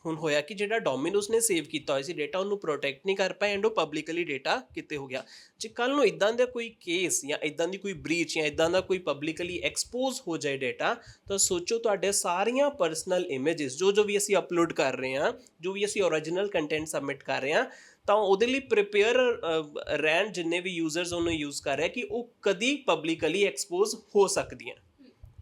S2: ਹੁਣ ਹੋਇਆ ਕਿ ਜਿਹੜਾ ਡੋਮਿਨੋਜ਼ ਨੇ ਸੇਵ ਕੀਤਾ ਹੋਇਆ ਸੀ ਡੇਟਾ ਉਹਨੂੰ ਪ੍ਰੋਟੈਕਟ ਨਹੀਂ ਕਰ ਪਾਏ ਐਂਡ ਉਹ ਪਬਲਿਕਲੀ ਡੇਟਾ ਕਿਤੇ ਹੋ ਗਿਆ। ਜੇ ਕੱਲ ਨੂੰ ਇਦਾਂ ਦਾ ਕੋਈ ਕੇਸ ਜਾਂ ਇਦਾਂ ਦੀ ਕੋਈ ਬ੍ਰੀਚ ਜਾਂ ਇਦਾਂ ਦਾ ਕੋਈ ਪਬਲਿਕਲੀ ਐਕਸਪੋਜ਼ ਹੋ ਜਾਏ ਡੇਟਾ ਤਾਂ ਸੋਚੋ ਤੁਹਾਡੇ ਸਾਰੀਆਂ ਪਰਸਨਲ ਇਮੇजेस ਜੋ ਜੋ ਵੀ ਅਸੀਂ ਅਪਲੋਡ ਕਰ ਰਹੇ ਹਾਂ, ਜੋ ਵੀ ਅਸੀਂ origignal ਕੰਟੈਂਟ ਸਬਮਿਟ ਕਰ ਰਹੇ ਹਾਂ, ਤਾਂ ਉਹਦੇ ਲਈ ਪ੍ਰਿਪੇਅਰ ਰਹਿਣ ਜਿੰਨੇ ਵੀ ਯੂਜ਼ਰਸ ਉਹਨੂੰ ਯੂਜ਼ ਕਰ ਰਹੇ ਕਿ ਉਹ ਕਦੀ ਪਬਲਿਕਲੀ ਐਕਸਪੋਜ਼ ਹੋ ਸਕਦੀਆਂ।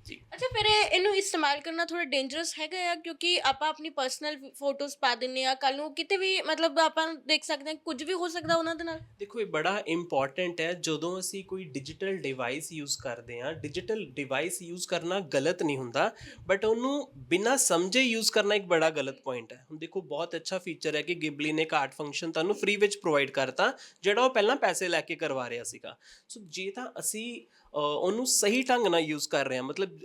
S2: ਜੀ।
S1: ਅੱਛਾ ਫਿਰ ਇਹ- ਇਹਨੂੰ ਇਸਤੇਮਾਲ ਕਰਨਾ ਥੋੜਾ ਡੇਂਜਰਸ ਹੈਗਾ ਆ? ਕਿਉਂਕਿ ਆਪਾਂ ਆਪਣੀ ਪਰਸਨਲ ਫੋਟੋਜ਼ ਪਾ ਦਿੰਨੇ ਆ ਕੱਲ ਨੂੰ ਕਿਤੇ ਵੀ ਮਤਲਬ ਆਪਾਂ ਦੇਖ ਸਕਦੇ ਹਾਂ ਕੁਝ ਵੀ ਹੋ ਸਕਦਾ ਉਹਨਾਂ ਦੇ ਨਾਲ।
S2: ਦੇਖੋ ਇਹ ਬੜਾ ਇੰਪੋਰਟੈਂਟ ਹੈ। ਜਦੋਂ ਅਸੀਂ ਕੋਈ ਡਿਜੀਟਲ ਡਿਵਾਈਸ ਯੂਜ਼ ਕਰਦੇ ਹਾਂ ਡਿਜੀਟਲ ਡਿਵਾਈਸ ਯੂਜ਼ ਕਰਨਾ ਗਲਤ ਨਹੀਂ ਹੁੰਦਾ ਬਟ ਉਹਨੂੰ ਬਿਨਾਂ ਸਮਝੇ ਯੂਜ਼ ਕਰਨਾ ਇੱਕ ਬੜਾ ਗਲਤ ਪੁਆਇੰਟ ਹੈ। ਹੁਣ ਦੇਖੋ ਬਹੁਤ ਅੱਛਾ ਫੀਚਰ ਹੈ ਕਿ ਗਿਬਲੀ ਨੇ ਕਾਰਡ ਫੰਕਸ਼ਨ ਤੁਹਾਨੂੰ ਫ੍ਰੀ ਵਿੱਚ ਪ੍ਰੋਵਾਈਡ ਕਰਤਾ ਜਿਹੜਾ ਉਹ ਪਹਿਲਾਂ ਪੈਸੇ ਲੈ ਕੇ ਕਰਵਾ ਰਿਹਾ ਸੀਗਾ। ਸੋ ਜੇ ਤਾਂ ਅਸੀਂ ਉਹਨੂੰ ਸਹੀ ਢੰਗ ਨਾਲ ਯੂਜ਼ ਕਰ ਰਹੇ ਹਾਂ। ਮਤਲਬ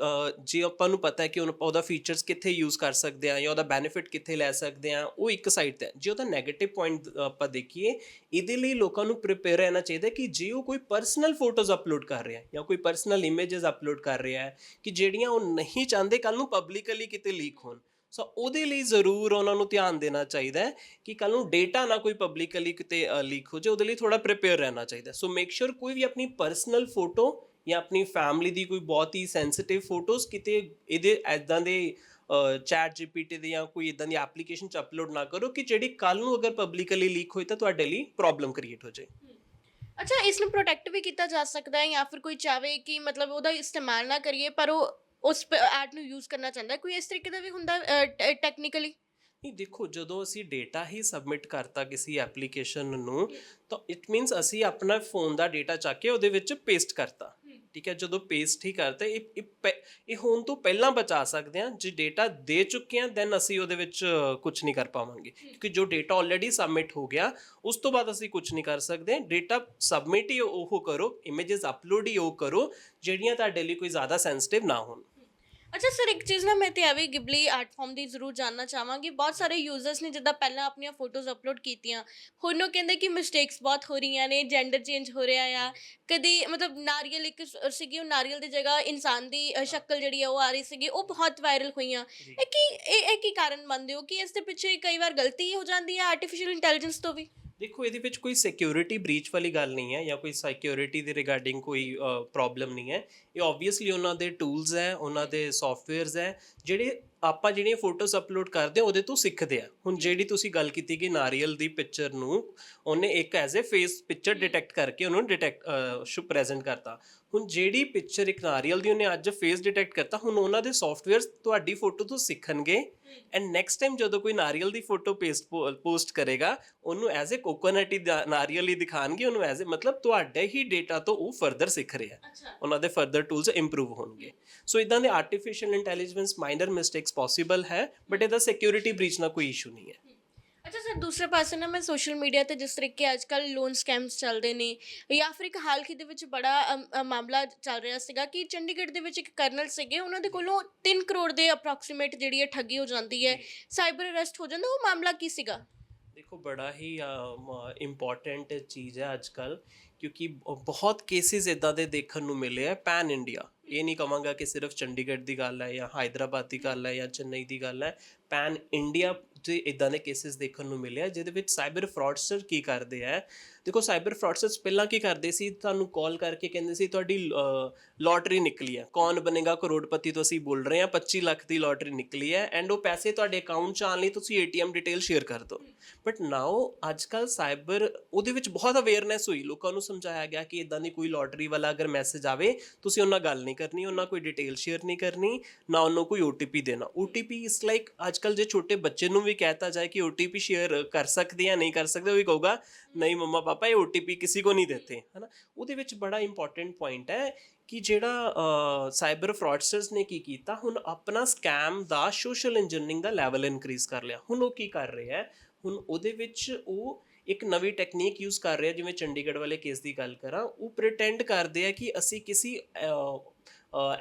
S2: ਜੇ ਆਪਾਂ ਨੂੰ ਪਤਾ ਹੈ ਕਿ ਉਹਦਾ ਫੀਚਰਸ ਕਿੱਥੇ ਯੂਜ਼ ਕਰ ਸਕਦੇ ਆ ਜਾਂ ਉਹਦਾ ਬੈਨੀਫਿਟ ਕਿੱਥੇ ਲੈ ਸਕਦੇ ਆ ਉਹ ਇੱਕ ਸਾਈਡ ਤੇ ਜੇ ਉਹਦਾ 네ਗੇਟਿਵ ਪੁਆਇੰਟ ਆਪਾਂ ਦੇਖੀਏ, ਇਹਦੇ ਲਈ ਲੋਕਾਂ ਨੂੰ ਪ੍ਰਿਪੇਅਰ ਰਹਿਣਾ ਚਾਹੀਦਾ ਕਿ ਜੇ ਉਹ ਕੋਈ ਪਰਸਨਲ ਫੋਟੋਜ਼ ਅਪਲੋਡ ਕਰ ਰਿਹਾ ਜਾਂ ਕੋਈ ਪਰਸਨਲ ਇਮੇजेस ਅਪਲੋਡ ਕਰ ਰਿਹਾ ਕਿ ਜਿਹੜੀਆਂ ਉਹ ਨਹੀਂ ਚਾਹੁੰਦੇ ਕੱਲ ਨੂੰ ਪਬਲਿਕਲੀ ਕਿਤੇ ਲੀਕ ਹੋਣ। ਸੋ ਉਹਦੇ ਲਈ ਜ਼ਰੂਰ ਉਹਨਾਂ ਨੂੰ ਧਿਆਨ ਦੇਣਾ ਚਾਹੀਦਾ ਕਿ ਕੱਲ ਨੂੰ ਡੇਟਾ ਨਾ ਕੋਈ ਪਬਲਿਕਲੀ ਕਿਤੇ ਲੀਕ ਹੋ ਜਾਏ, ਉਹਦੇ ਲਈ ਥੋੜਾ ਪ੍ਰਿਪੇਅਰ ਰਹਿਣਾ ਚਾਹੀਦਾ ਸੋ ਮੇਕ ਸ਼ੋਰ ਕੋਈ ਵੀ ਆਪਣੀ ਪਰਸਨਲ ਫੋਟੋ ਜਾਂ ਆਪਣੀ ਫੈਮਿਲੀ ਦੀ ਕੋਈ ਬਹੁਤ ਹੀ ਸੈਂਸਿਟਿਵ ਫੋਟੋਜ਼ ਕਿਤੇ ਇਹਦੇ ਐਦਾਂ ਦੇ ਚੈਟ ਜੀਪੀਟੀ ਦੇ ਜਾਂ ਕੋਈ ਇਦਾਂ ਦੀ ਐਪਲੀਕੇਸ਼ਨ ਚ ਅਪਲੋਡ ਨਾ ਕਰੋ ਕਿ ਜਿਹੜੀ ਕੱਲ ਨੂੰ ਅਗਰ ਪਬਲਿਕਲੀ ਲੀਕ ਹੋਈ ਤਾਂ ਤੁਹਾਡੇ ਲਈ ਪ੍ਰੋਬਲਮ ਕ੍ਰੀਏਟ ਹੋ ਜਾਏ।
S1: ਅੱਛਾ ਇਸ ਨੂੰ ਪ੍ਰੋਟੈਕਟ ਵੀ ਕੀਤਾ ਜਾ ਸਕਦਾ ਹੈ ਜਾਂ ਫਿਰ ਕੋਈ ਚਾਵੇ ਕਿ ਮਤਲਬ ਉਹਦਾ ਇਸਤੇਮਾਲ ਨਾ ਕਰੀਏ ਪਰ ਉਹ ਉਸ ਐਡ ਨੂੰ ਯੂਜ਼ ਕਰਨਾ ਚਾਹੁੰਦਾ ਕੋਈ ਇਸ ਤਰੀਕੇ ਦਾ ਵੀ ਹੁੰਦਾ ਟੈਕਨੀਕਲੀ
S2: ਨਹੀਂ ਦੇਖੋ ਜਦੋਂ ਅਸੀਂ ਡੇਟਾ ਹੀ ਸਬਮਿਟ ਕਰਤਾ ਕਿਸੇ ਐਪਲੀਕੇਸ਼ਨ ਨੂੰ ਤਾਂ ਇਟ ਮੀਨਸ ਅਸੀਂ ਆਪਣਾ ਫੋਨ ਦਾ ਡੇਟਾ ਚੱਕ ਕੇ ਉਹਦੇ ਵਿੱਚ ਪੇਸਟ ਕਰਤਾ। ਠੀਕ ਹੈ ਜਦੋਂ ਪੇਸਟ ਹੀ ਕਰਤਾ ਇਹ ਇਹ ਪਹਿ- ਇਹ ਹੋਣ ਤੋਂ ਪਹਿਲਾਂ ਬਚਾ ਸਕਦੇ ਹਾਂ ਜੇ ਡੇਟਾ ਦੇ ਚੁੱਕੇ ਹਾਂ ਦੈਨ ਅਸੀਂ ਉਹਦੇ ਵਿੱਚ ਕੁਝ ਨਹੀਂ ਕਰ ਪਾਵਾਂਗੇ। ਕਿਉਂਕਿ ਜੋ ਡੇਟਾ ਆਲਰੇਡੀ ਸਬਮਿਟ ਹੋ ਗਿਆ ਉਸ ਤੋਂ ਬਾਅਦ ਅਸੀਂ ਕੁਝ ਨਹੀਂ ਕਰ ਸਕਦੇ। ਡੇਟਾ ਸਬਮਿਟ ਹੀ ਉਹ ਕਰੋ ਇਮੇजेस ਅਪਲੋਡ ਹੀ ਉਹ ਕਰੋ ਜਿਹੜੀਆਂ ਤੁਹਾਡੇ ਲਈ ਕੋਈ ਜ਼ਿਆਦਾ ਸੈਂਸਿਟਿਵ ਨਾ ਹੋਣ।
S1: ਅੱਛਾ ਸਰ ਇੱਕ ਚੀਜ਼ ਨਾ ਮੈਂ ਤੇ ਐਵੇਂ ਗਿਬਲੀ ਆਰਟ ਫਾਰਮ ਦੀ ਜ਼ਰੂਰ ਜਾਨਣਾ ਚਾਹਾਂਗੀ। ਬਹੁਤ ਸਾਰੇ ਯੂਜ਼ਰਸ ਨੇ ਜਿੱਦਾਂ ਪਹਿਲਾਂ ਆਪਣੀਆਂ ਫੋਟੋਜ਼ ਅਪਲੋਡ ਕੀਤੀਆਂ ਹੁਣ ਉਹ ਕਹਿੰਦੇ ਕਿ ਮਿਸਟੇਕਸ ਬਹੁਤ ਹੋ ਰਹੀਆਂ ਨੇ ਜੈਂਡਰ ਚੇਂਜ ਹੋ ਰਿਹਾ ਆ। ਕਦੀ ਮਤਲਬ ਨਾਰੀਅਲ ਇੱਕ ਸ- ਸੀਗੀ ਉਹ ਨਾਰੀਅਲ ਦੀ ਜਗ੍ਹਾ ਇਨਸਾਨ ਦੀ ਅ, ਸ਼ਕਲ ਜਿਹੜੀ ਆ ਉਹ ਆ ਰਹੀ ਸੀਗੀ ਉਹ ਬਹੁਤ ਵਾਇਰਲ ਹੋਈਆਂ। ਇਹ ਕੀ ਇਹ ਇਹ ਕੀ ਕਾਰਨ ਮੰਨਦੇ ਹੋ ਕਿ ਇਸ ਦੇ ਪਿੱਛੇ ਕਈ ਵਾਰ ਗਲਤੀ ਹੋ ਜਾਂਦੀ ਹੈ ਆਰਟੀਫੀਸ਼ੀਅਲ ਇੰਟੈਲੀਜੈਂਸ ਤੋਂ ਵੀ?
S2: ਦੇਖੋ, ਇਹਦੇ ਵਿੱਚ ਕੋਈ ਸਿਕਿਉਰਿਟੀ ਬ੍ਰੀਚ ਵਾਲੀ ਗੱਲ ਨਹੀਂ ਹੈ ਜਾਂ ਕੋਈ ਸਿਕਿਉਰਿਟੀ ਦੇ ਰਿਗਾਰਡਿੰਗ ਕੋਈ ਪ੍ਰੋਬਲਮ ਨਹੀਂ ਹੈ। ਇਹ ਆਬਵੀਅਸਲੀ ਉਹਨਾਂ ਦੇ ਟੂਲਸ ਹੈ, ਉਹਨਾਂ ਦੇ ਸੌਫਟਵੇਅਰਸ ਹੈ, ਜਿਹੜੇ ਆਪਾਂ ਜਿਹੜੀਆਂ ਫੋਟੋਜ਼ ਅਪਲੋਡ ਕਰਦੇ ਹਾਂ ਉਹਦੇ ਤੋਂ ਸਿੱਖਦੇ ਆ ਹੁਣ ਜਿਹੜੀ ਤੁਸੀਂ ਗੱਲ ਕੀਤੀ ਕਿ ਨਾਰੀਅਲ ਦੀ ਪਿਕਚਰ ਨੂੰ ਉਹਨੇ ਇੱਕ as a face picture detect ਕਰਕੇ ਉਹਨੂੰ ਡਿਟੈਕਟ ਸ਼ੁ ਪ੍ਰੈਜ਼ੈਂਟ ਕਰਤਾ। ਹੁਣ ਜਿਹੜੀ ਪਿਕਚਰ ਇੱਕ ਨਾਰੀਅਲ ਦੀ ਉਹਨੇ ਅੱਜ ਫੇਸ ਡਿਟੈਕਟ ਕਰਤਾ ਹੁਣ ਉਹਨਾਂ ਦੇ ਸੌਫਟਵੇਅਰਸ ਤੁਹਾਡੀ ਫੋਟੋ ਤੋਂ ਸਿੱਖਣਗੇ। ਐਂਡ ਨੈਕਸਟ ਟਾਈਮ ਜਦੋਂ ਕੋਈ ਨਾਰੀਅਲ ਦੀ ਫੋਟੋ ਪੇਸਟ ਪੋਸਟ ਕਰੇਗਾ ਉਹਨੂੰ ਐਜ਼ ਅ ਕੋਕੋਨਟ ਹੀ ਦਾ- ਨਾਰੀਅਲ ਹੀ ਦਿਖਾਣਗੇ ਉਹਨੂੰ ਐਜ਼ ਅ ਮਤਲਬ ਤੁਹਾਡੇ ਹੀ ਡੇਟਾ ਤੋਂ ਉਹ ਫਰਦਰ ਸਿੱਖ ਰਿਹਾ। ਉਹਨਾਂ ਦੇ ਫਰਦਰ ਟੂਲਸ ਇੰਪਰੂਵ ਹੋਣਗੇ। ਸੋ ਇਦਾਂ ਦੇ artificial intelligence minor mistakes possible ਹੈ ਬਟ ਇਹਦਾ ਸਿਕਿਉਰਿਟੀ ਬ੍ਰੀਚ ਨਾਲ ਕੋਈ ਇਸ਼ੂ ਨਹੀਂ ਹੈ।
S1: ਅੱਛਾ ਸਰ ਦੂਸਰੇ ਪਾਸੇ ਨਾ ਮੈਂ ਸੋਸ਼ਲ ਮੀਡੀਆ ਤੇ ਜਿਸ ਤਰੀਕੇ ਅੱਜ ਕੱਲ ਲੋਨ ਸਕੈਮਸ ਚੱਲਦੇ ਨੇ ਜਾਂ ਫਿਰ ਇੱਕ ਹਾਲ ਹੀ ਦੇ ਵਿੱਚ ਬੜਾ ਅਮ, ਅ, ਮਾਮਲਾ ਚੱਲ ਰਿਹਾ ਸੀਗਾ ਕਿ ਚੰਡੀਗੜ੍ਹ ਦੇ ਵਿੱਚ ਇੱਕ ਕਰਨਲ ਸੀਗੇ ਉਹਨਾਂ ਦੇ ਕੋਲੋਂ 3 ਕਰੋੜ ਦੇ ਅਪਰੋਕਸੀਮੇਟ ਜਿਹੜੀ ਹੈ ਠੱਗੀ ਹੋ ਜਾਂਦੀ ਹੈ ਸਾਈਬਰ ਅਰੈਸਟ ਹੋ ਜਾਂਦਾ ਉਹ ਮਾਮਲਾ ਕੀ ਸੀਗਾ?
S2: ਦੇਖੋ ਬੜਾ ਹੀ ਇੰਪੋਰਟੈਂਟ ਚੀਜ਼ ਹੈ ਅੱਜ ਕੱਲ ਕਿਉਂਕਿ ਬਹੁਤ ਕੇਸਿਸ ਇਦਾਂ ਦੇ ਦੇਖਣ ਨੂੰ ਮਿਲੇ ਆ ਪੈਨ ਇੰਡੀਆ ਇਹ ਨਹੀਂ ਕਵਾਂਗਾ ਕਿ ਸਿਰਫ ਚੰਡੀਗੜ੍ਹ ਦੀ ਗੱਲ ਹੈ ਜਾਂ ਹਾਈਦਰਾਬਾਦ ਦੀ ਗੱਲ ਹੈ ਜਾਂ ਚੇਨਈ ਦੀ ਗੱਲ ਹੈ ਪੈਨ ਇੰਡੀਆ ਤੇ ਇਦਾਂ ਦੇ ਕੇਸਿਸ ਦੇਖਣ ਨੂੰ ਮਿਲਿਆ ਜਿਹਦੇ ਵਿੱਚ ਸਾਈਬਰ ਫਰਾਡਸਟਰ ਕੀ ਕਰਦੇ ਆ? ਦੇਖੋ ਸਾਈਬਰ ਫਰਾਡਸਟਰਸ ਪਹਿਲਾਂ ਕੀ ਕਰਦੇ ਸੀ? ਤੁਹਾਨੂੰ ਕਾਲ ਕਰਕੇ ਕਹਿੰਦੇ ਸੀ, ਤੁਹਾਡੀ ਲੋਟਰੀ ਨਿਕਲੀ ਹੈ ਕੌਣ ਬਣੇਗਾ? ਕਰੋੜਪਤੀ ਤੋਂ ਅਸੀਂ ਬੋਲ ਰਹੇ ਹਾਂ 25 ਲੱਖ ਦੀ ਲੋਟਰੀ ਨਿਕਲੀ ਹੈ ਐਂਡ ਉਹ ਪੈਸੇ ਤੁਹਾਡੇ ਅਕਾਊਂਟ 'ਚ ਆਉਣ ਲਈ ਤੁਸੀਂ ਏਟੀਐਮ ਡਿਟੇਲ ਸ਼ੇਅਰ ਕਰ ਦਿਓ। ਬਟ ਨਾਓ ਅੱਜ ਕੱਲ ਸਾਈਬਰ ਉਹਦੇ ਵਿੱਚ ਬਹੁਤ ਅਵੇਅਰਨੈਸ ਹੋਈ। ਲੋਕਾਂ ਨੂੰ ਸਮਝਾਇਆ ਗਿਆ ਕਿ ਇਦਾਂ ਦੀ ਕੋਈ ਲੋਟਰੀ ਵਾਲਾ ਅਗਰ ਮੈਸੇਜ ਆਵੇ, ਤੁਸੀਂ ਉਹਨਾਂ ਗੱਲ ਨਹੀਂ ਕਰਨੀ, ਉਹਨਾਂ ਕੋਈ ਡਿਟੇਲ ਸ਼ੇਅਰ ਨਹੀਂ ਕਰਨੀ, ਨਾ ਉਹਨੂੰ ਕੋਈ OTP ਦੇਣਾ। OTP ਇਸ ਲਾਈਕ ਅੱਜ ਕੱਲ ਜੇ ਛੋਟੇ ਬੱਚੇ ਨੂੰ ਵੀ ਕਹਿਤਾ ਜਾਏ ਕਿ OTP ਸ਼ੇਅਰ ਕਰ ਸਕਦੇ ਜਾਂ ਨਹੀਂ ਕਰ ਸਕਦੇ, ਉਹ ਵੀ ਕਹੂਗਾ, ਨਹੀਂ ਮੰਮਾ ਪਾਪਾ, ਇਹ OTP ਕਿਸੇ ਕੋ ਨਹੀਂ ਦੇਤੇ। ਹਨਾ? ਉਹਦੇ ਵਿੱਚ ਬੜਾ ਇੰਪੋਰਟੈਂਟ ਪੁਆਇੰਟ ਹੈ ਕਿ ਜਿਹੜਾ ਸਾਈਬਰ ਫਰਾਡਸਟਰਸ ਨੇ ਕੀ ਕੀਤਾ, ਹੁਣ ਆਪਣਾ ਸਕੈਮ ਦਾ ਸੋਸ਼ਲ ਇੰਜੀਨੀਅਰਿੰਗ ਦਾ ਲੈਵਲ ਇਨਕਰੀਜ਼ ਕਰ ਲਿਆ। ਹੁਣ ਉਹ ਕੀ ਕਰ ਰਿਹਾ ਹੈ? ਹੁਣ ਉਹਦੇ ਵਿੱਚ ਉਹ ਇੱਕ ਨਵੀਂ ਟੈਕਨੀਕ ਯੂਜ਼ ਕਰ ਰਿਹਾ ਜਿਵੇਂ ਚੰਡੀਗੜ੍ਹ ਵਾਲੇ ਕੇਸ ਦੀ ਗੱਲ ਕਰਾਂ। ਉਹ ਪ੍ਰਟੈਂਡ ਕਰਦੇ ਆ ਕਿ ਅਸੀਂ ਕਿਸੇ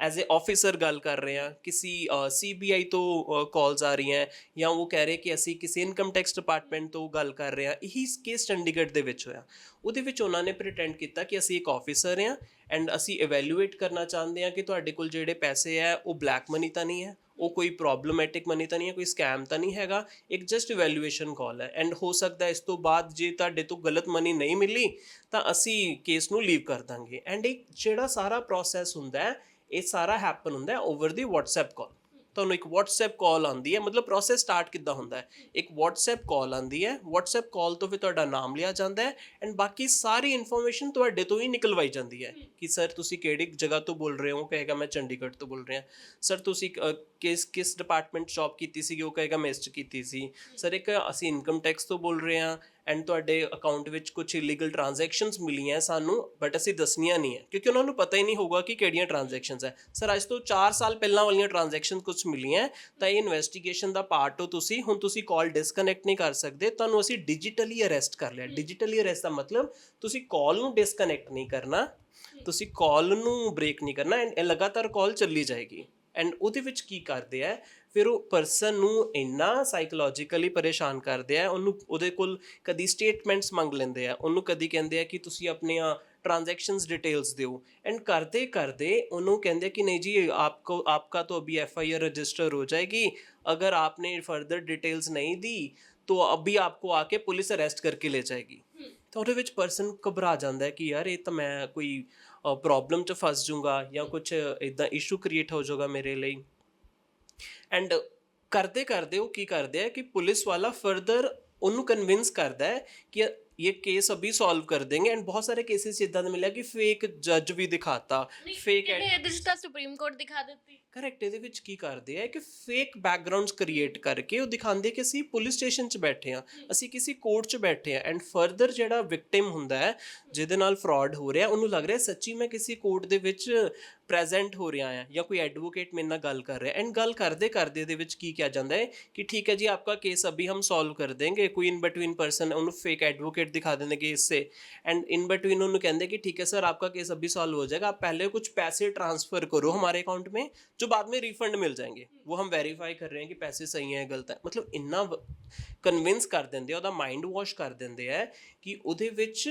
S2: ਐਜ਼ ਅ ਆਫੀਸਰ ਗੱਲ ਕਰ ਰਹੇ ਹਾਂ, ਕਿਸੇ ਸੀਬੀਆਈ ਤੋਂ ਕਾਲਸ ਆ ਰਹੀਆਂ ਜਾਂ ਉਹ ਕਹਿ ਰਹੇ ਕਿ ਅਸੀਂ ਕਿਸੇ ਇਨਕਮ ਟੈਕਸ ਡਿਪਾਰਟਮੈਂਟ ਤੋਂ ਗੱਲ ਕਰ ਰਹੇ ਹਾਂ, ਇਹੀ ਕੇਸ ਚੰਡੀਗੜ੍ਹ ਦੇ ਵਿੱਚ ਹੋਇਆ। ਉਹਦੇ ਵਿੱਚ ਉਹਨਾਂ ਨੇ ਪ੍ਰੀਟੈਂਡ ਕੀਤਾ ਕਿ ਅਸੀਂ ਇੱਕ ਆਫੀਸਰ ਹਾਂ ਐਂਡ ਅਸੀਂ ਇਵੈਲੂਏਟ ਕਰਨਾ ਚਾਹੁੰਦੇ ਹਾਂ ਕਿ ਤੁਹਾਡੇ ਕੋਲ ਜਿਹੜੇ ਪੈਸੇ ਹੈ, ਉਹ ਬਲੈਕ ਮਨੀ ਤਾਂ ਨਹੀਂ ਹੈ, ਉਹ ਕੋਈ ਪ੍ਰੋਬਲਮੈਟਿਕ ਮਨੀ ਤਾਂ ਨਹੀਂ ਹੈ, ਕੋਈ ਸਕੈਮ ਤਾਂ ਨਹੀਂ ਹੈਗਾ, ਇੱਕ ਜਸਟ ਇਵੈਲੂਏਸ਼ਨ ਕਾਲ ਹੈ। ਐਂਡ ਹੋ ਸਕਦਾ ਇਸ ਤੋਂ ਬਾਅਦ ਜੇ ਤੁਹਾਡੇ ਤੋਂ ਗਲਤ ਮਨੀ ਨਹੀਂ ਮਿਲੀ, ਤਾਂ ਅਸੀਂ ਕੇਸ ਨੂੰ ਲੀਵ ਕਰ ਦਾਂਗੇ। ਐਂਡ ਇਹ ਜਿਹੜਾ ਸਾਰਾ ਪ੍ਰੋਸੈਸ ਹੁੰਦਾ ਹੈ, ਇਹ ਸਾਰਾ ਹੈਪਨ ਹੁੰਦਾ ਹੈ ਓਵਰ ਦੀ WhatsApp ਕਾਲ ਤੁਹਾਨੂੰ ਇੱਕ WhatsApp ਕਾਲ ਆਉਂਦੀ ਹੈ ਮਤਲਬ ਪ੍ਰੋਸੈਸ ਸਟਾਰਟ ਕਿੱਦਾਂ ਹੁੰਦਾ ਹੈ? ਇੱਕ WhatsApp ਕਾਲ ਆਉਂਦੀ ਹੈ WhatsApp ਕਾਲ ਤੋਂ ਫਿਰ ਤੁਹਾਡਾ ਨਾਮ ਲਿਆ ਜਾਂਦਾ ਹੈ ਐਂਡ ਬਾਕੀ ਸਾਰੀ ਇਨਫੋਰਮੇਸ਼ਨ ਤੁਹਾਡੇ ਤੋਂ ਹੀ ਨਿਕਲਵਾਈ ਜਾਂਦੀ ਹੈ ਕਿ ਸਰ ਤੁਸੀਂ ਕਿਹੜੀ ਜਗ੍ਹਾ ਤੋਂ ਬੋਲ ਰਹੇ ਹੋ? ਕਹੇਗਾ ਮੈਂ ਚੰਡੀਗੜ੍ਹ ਤੋਂ ਬੋਲ ਰਿਹਾ ਸਰ ਤੁਸੀਂ ਕਿਸ ਕਿਸ ਡਿਪਾਰਟਮੈਂਟ ਜੌਬ ਕੀਤੀ ਸੀਗੀ? ਉਹ ਕਹੇਗਾ ਮੈਂ ਇਸ 'ਚ ਕੀਤੀ ਸੀ। ਸਰ ਇੱਕ ਅਸੀਂ ਇਨਕਮ ਟੈਕਸ ਤੋਂ ਬੋਲ ਰਹੇ ਹਾਂ ਐਂਡ ਤੁਹਾਡੇ ਅਕਾਊਂਟ ਵਿੱਚ ਕੁਝ ਇਲੀਗਲ ਟ੍ਰਾਂਜੈਕਸ਼ਨਸ ਮਿਲੀਆਂ ਸਾਨੂੰ ਬਟ ਅਸੀਂ ਦੱਸਣੀਆਂ ਨਹੀਂ ਹੈ, ਕਿਉਂਕਿ ਉਹਨਾਂ ਨੂੰ ਪਤਾ ਹੀ ਨਹੀਂ ਹੋਊਗਾ ਕਿ ਕਿਹੜੀਆਂ ਟ੍ਰਾਂਜੈਕਸ਼ਨਸ ਹੈ। ਸਰ ਅੱਜ ਤੋਂ 4 ਸਾਲ ਪਹਿਲਾਂ ਵਾਲੀਆਂ ਟ੍ਰਾਂਜੈਕਸ਼ਨ ਕੁਝ ਮਿਲੀਆਂ ਤਾਂ ਇਹ ਇਨਵੈਸਟੀਗੇਸ਼ਨ ਦਾ ਪਾਰਟ ਹੋ ਤੁਸੀਂ। ਹੁਣ ਤੁਸੀਂ ਕਾਲ ਡਿਸਕਨੈਕਟ ਨਹੀਂ ਕਰ ਸਕਦੇ, ਤੁਹਾਨੂੰ ਅਸੀਂ ਡਿਜੀਟਲੀ ਅਰੈਸਟ ਕਰ ਲਿਆ। ਡਿਜੀਟਲੀ ਅਰੈਸਟ ਦਾ ਮਤਲਬ, ਤੁਸੀਂ ਕਾਲ ਨੂੰ ਡਿਸਕਨੈਕਟ ਨਹੀਂ ਕਰਨਾ, ਤੁਸੀਂ ਕਾਲ ਨੂੰ ਬ੍ਰੇਕ ਨਹੀਂ ਕਰਨਾ, ਐਂਡ ਲਗਾਤਾਰ ਕਾਲ ਚੱਲੀ ਜਾਏਗੀ। ਐਂਡ ਉਹਦੇ ਵਿੱਚ ਕੀ ਕਰਦੇ ਆ ਫਿਰ ਉਹ ਪਰਸਨ ਨੂੰ ਇੰਨਾ ਸਾਈਕੋਲੋਜੀਕਲੀ ਪਰੇਸ਼ਾਨ ਕਰਦੇ ਆ ਉਹਨੂੰ ਉਹਦੇ ਕੋਲ ਕਦੀ ਸਟੇਟਮੈਂਟਸ ਮੰਗ ਲੈਂਦੇ ਆ ਉਹਨੂੰ ਕਦੀ ਕਹਿੰਦੇ ਆ ਕਿ ਤੁਸੀਂ ਆਪਣੀਆਂ ट्रांजैक्शंस डिटेल्स दो एंड करते करते उन्होंने कहते कि नहीं जी आपको आपका तो अभी एफआईआर रजिस्टर हो जाएगी अगर आपने फर्दर डिटेल्स नहीं दी तो अभी आपको आके पुलिस अरेस्ट करके ले जाएगी ਤਾਂ ਉਹਦੇ ਵਿੱਚ ਪਰਸਨ ਘਬਰਾ ਜਾਂਦਾ ਹੈ ਕਿ ਯਾਰ ਇਹ ਤਾਂ ਮੈਂ ਕੋਈ ਪ੍ਰੋਬਲਮ 'ਚ ਫਸ ਜਾਊਂਗਾ ਜਾਂ ਕੁਝ ਇਦਾਂ ਇਸ਼ੂ ਕ੍ਰੀਏਟ ਹੋ ਜਾਊਗਾ ਮੇਰੇ ਲਈ। ਐਂਡ ਕਰਦੇ ਕਰਦੇ ਉਹ ਕੀ ਕਰਦੇ ਆ ਕਿ ਪੁਲਿਸ ਵਾਲਾ ਫਰਦਰ ਉਹਨੂੰ ਕਨਵਿੰਸ ਕਰਦਾ ਹੈ ਕਿ ये केस अभी सॉल्व कर देंगे एंड बहुत सारे केसेस इदां मिਲਿਆ ਕਿ ਫੇਕ ਜੱਜ ਵੀ ਦਿਖਾਤਾ ਫੇਕ
S1: ਇਹਦੇ ਵਿੱਚ ਤਾਂ ਸੁਪਰੀਮ ਕੋਰਟ ਦਿਖਾ ਦਿੱਤੀ
S2: ਕਰੈਕਟ ਇਹਦੇ ਵਿੱਚ ਕੀ ਕਰਦੇ ਆ ਕਿ ਫੇਕ ਬੈਕਗ੍ਰਾਉਂਡਸ ਕ੍ਰੀਏਟ ਕਰਕੇ ਉਹ ਦਿਖਾਉਂਦੇ ਕਿ ਅਸੀਂ ਪੁਲਿਸ ਸਟੇਸ਼ਨ 'ਚ ਬੈਠੇ ਆ ਅਸੀਂ ਕਿਸੇ ਕੋਰਟ 'ਚ ਬੈਠੇ ਆ ਐਂਡ ਫਰਦਰ ਜਿਹੜਾ ਵਿਕਟਿਮ ਹੁੰਦਾ ਹੈ ਜਿਹਦੇ ਨਾਲ ਫਰਾਡ ਹੋ ਰਿਹਾ ਉਹਨੂੰ ਲੱਗ ਰਿਹਾ ਸੱਚੀ ਮੈਂ ਕਿਸੇ ਕੋਰਟ ਦੇ ਵਿੱਚ ਪ੍ਰੈਜ਼ੈਂਟ ਹੋ ਰਿਹਾ ਆ ਜਾਂ ਕੋਈ ਐਡਵੋਕੇਟ ਮੇਰੇ ਨਾਲ ਗੱਲ ਕਰ ਰਿਹਾ ਐਂਡ ਗੱਲ ਕਰਦੇ ਕਰਦੇ ਦੇ ਵਿੱਚ ਕੀ ਕਿਹਾ ਜਾਂਦਾ ਹੈ ਕਿ ਠੀਕ ਹੈ ਜੀ ਆਪਕਾ ਕੇਸ ਅਭੀ ਹਮ ਸੋਲਵ ਕਰ ਦੇਂਗੇ ਕੋਈ ਇਨ ਬਿਟਵੀਨ ਪਰਸਨ ਉਹਨੂੰ ਫੇਕ ਐਡਵੋਕੇਟ दिखा देने के इससे एंड इन बिटवीन उन्होंने कहते कि ठीक है सर आपका केस अभी सॉल्व हो जाएगा आप पहले कुछ पैसे ट्रांसफर करो हमारे अकाउंट में जो बाद में रिफंड मिल जाएंगे वो हम वेरीफाई कर रहे हैं कि पैसे सही हैं गलत है मतलब ਇੰਨਾ ਕਨਵਿੰਸ ਕਰ ਦਿੰਦੇ ਆ ਉਹਦਾ ਮਾਈਂਡ ਵਾਸ਼ ਕਰ ਦਿੰਦੇ ਆ ਕਿ ਉਹਦੇ ਵਿੱਚ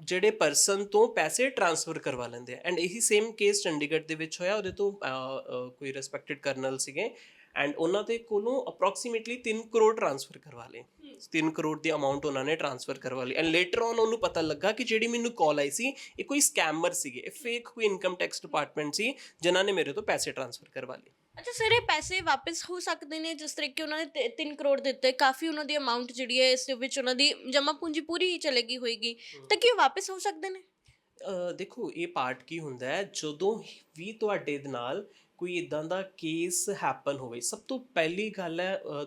S2: ਜਿਹੜੇ ਪਰਸਨ ਤੋਂ ਪੈਸੇ ਟ੍ਰਾਂਸਫਰ ਕਰਵਾ ਲੈਂਦੇ ਆ ਐਂਡ ਇਹੀ ਸੇਮ ਕੇਸ ਚੰਡੀਗੜ੍ਹ ਦੇ ਵਿੱਚ ਹੋਇਆ ਉਹਦੇ ਤੋਂ ਅਹ, ਅਹ, ਕੋਈ ਰਿਸਪੈਕਟਡ ਕਰਨਲ ਸੀਗੇ ਐਂਡ ਉਹਨਾਂ ਦੇ ਕੋਲੋਂ ਅਪਰੋਕਸੀਮੇਟਲੀ 3 ਕਰੋੜ ਟ੍ਰਾਂਸਫਰ ਕਰਵਾ ਲਏ। 3 ਕਰੋੜ ਦੀ ਅਮਾਉਂਟ ਉਹਨਾਂ ਨੇ ਟ੍ਰਾਂਸਫਰ ਕਰਵਾ ਲਈ। ਐਂਡ ਲੇਟਰ ਔਨ ਉਹਨੂੰ ਪਤਾ ਲੱਗਾ ਕਿ ਜਿਹੜੀ ਮੈਨੂੰ ਕਾਲ ਆਈ ਸੀ ਇਹ ਕੋਈ ਸਕੈਮਰ ਸੀਗੇ। ਇਹ ਫੇਕ ਕੋਈ ਇਨਕਮ ਟੈਕਸ ਡਿਪਾਰਟਮੈਂਟ ਸੀ ਜਿਨ੍ਹਾਂ ਨੇ ਮੇਰੇ ਤੋਂ ਪੈਸੇ ਟ੍ਰਾਂਸਫਰ ਕਰਵਾ ਲਏ।
S1: ਅੱਛਾ ਸਰ ਇਹ ਪੈਸੇ ਵਾਪਸ ਹੋ ਸਕਦੇ ਨੇ ਜਿਸ ਤਰੀਕੇ ਉਹਨਾਂ ਨੇ 3 ਕਰੋੜ ਦਿੱਤੇ। ਕਾਫੀ ਉਹਨਾਂ ਦੀ ਅਮਾਉਂਟ ਜਿਹੜੀ ਹੈ ਇਸ ਦੇ ਵਿੱਚ ਉਹਨਾਂ ਦੀ ਜਮ੍ਹਾਂ ਪੂੰਜੀ ਪੂਰੀ ਹੀ ਚਲੇਗੀ ਹੋਏਗੀ। ਤਾਂ ਕੀ ਉਹ ਵਾਪਸ ਹੋ ਸਕਦੇ ਨੇ?
S2: ਦੇਖੋ ਇਹ ਪਾਰਟ ਕੀ ਹੁੰਦਾ ਹੈ? ਜਦੋਂ ਵੀ ਤੁਹਾਡੇ ਦੇ ਨਾਲ ਕੋਈ ਇਦਾਂ ਦਾ ਕੇਸ ਹੈਪਨ ਹੋਵੇ। ਸਭ ਤੋਂ ਪਹਿਲੀ ਗੱਲ ਹੈ ਅ,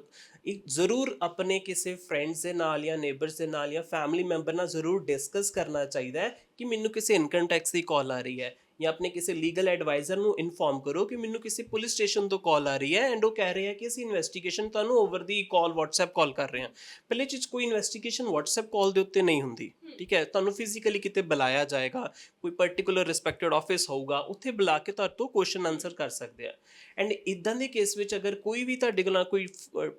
S2: ਜ਼ਰੂਰ ਆਪਣੇ ਕਿਸੇ ਫਰੈਂਡਸ ਦੇ ਨਾਲ ਜਾਂ ਨੇਬਰਸ ਦੇ ਨਾਲ ਜਾਂ ਫੈਮਿਲੀ ਮੈਂਬਰ ਨਾਲ ਜ਼ਰੂਰ ਡਿਸਕਸ ਕਰਨਾ ਚਾਹੀਦਾ ਹੈ ਕਿ ਮੈਨੂੰ ਕਿਸੇ ਇਨਕਮ ਟੈਕਸ ਦੀ ਕਾਲ ਆ ਰਹੀ ਹੈ ਜਾਂ ਆਪਣੇ ਕਿਸੇ ਲੀਗਲ ਐਡਵਾਈਜ਼ਰ ਨੂੰ ਇਨਫੋਰਮ ਕਰੋ ਕਿ ਮੈਨੂੰ ਕਿਸੇ ਪੁਲਿਸ ਸਟੇਸ਼ਨ ਤੋਂ ਕਾਲ ਆ ਰਹੀ ਹੈ ਐਂਡ ਉਹ ਕਹਿ ਰਹੇ ਆ ਕਿ ਅਸੀਂ ਇਨਵੈਸਟੀਗੇਸ਼ਨ ਤੁਹਾਨੂੰ ਓਵਰ ਦੀ ਕਾਲ WhatsApp ਕਾਲ ਕਰ ਰਹੇ ਹਾਂ। ਪਹਿਲੇ ਚੀਜ਼ ਕੋਈ ਇਨਵੈਸਟੀਗੇਸ਼ਨ WhatsApp ਕਾਲ ਦੇ ਉੱਤੇ ਨਹੀਂ ਹੁੰਦੀ। ਠੀਕ ਹੈ, ਤੁਹਾਨੂੰ ਫਿਜ਼ੀਕਲੀ ਕਿਤੇ ਬੁਲਾਇਆ ਜਾਏਗਾ, ਕੋਈ ਪਾਰਟਿਕੂਲਰ ਰਿਸਪੈਕਟਡ ਆਫਿਸ ਹੋਊਗਾ, ਉੱਥੇ ਬੁਲਾ ਕੇ ਤੁਹਾਡੇ ਤੋਂ ਕੁਐਸਚਨ ਆਨਸਰ ਕਰ ਸਕਦੇ ਆ। ਐਂਡ ਇਦਾਂ ਦੇ ਕੇਸ ਵਿੱਚ ਅਗਰ ਕੋਈ ਵੀ ਤੁਹਾਡੇ ਕੋਲ ਕੋਈ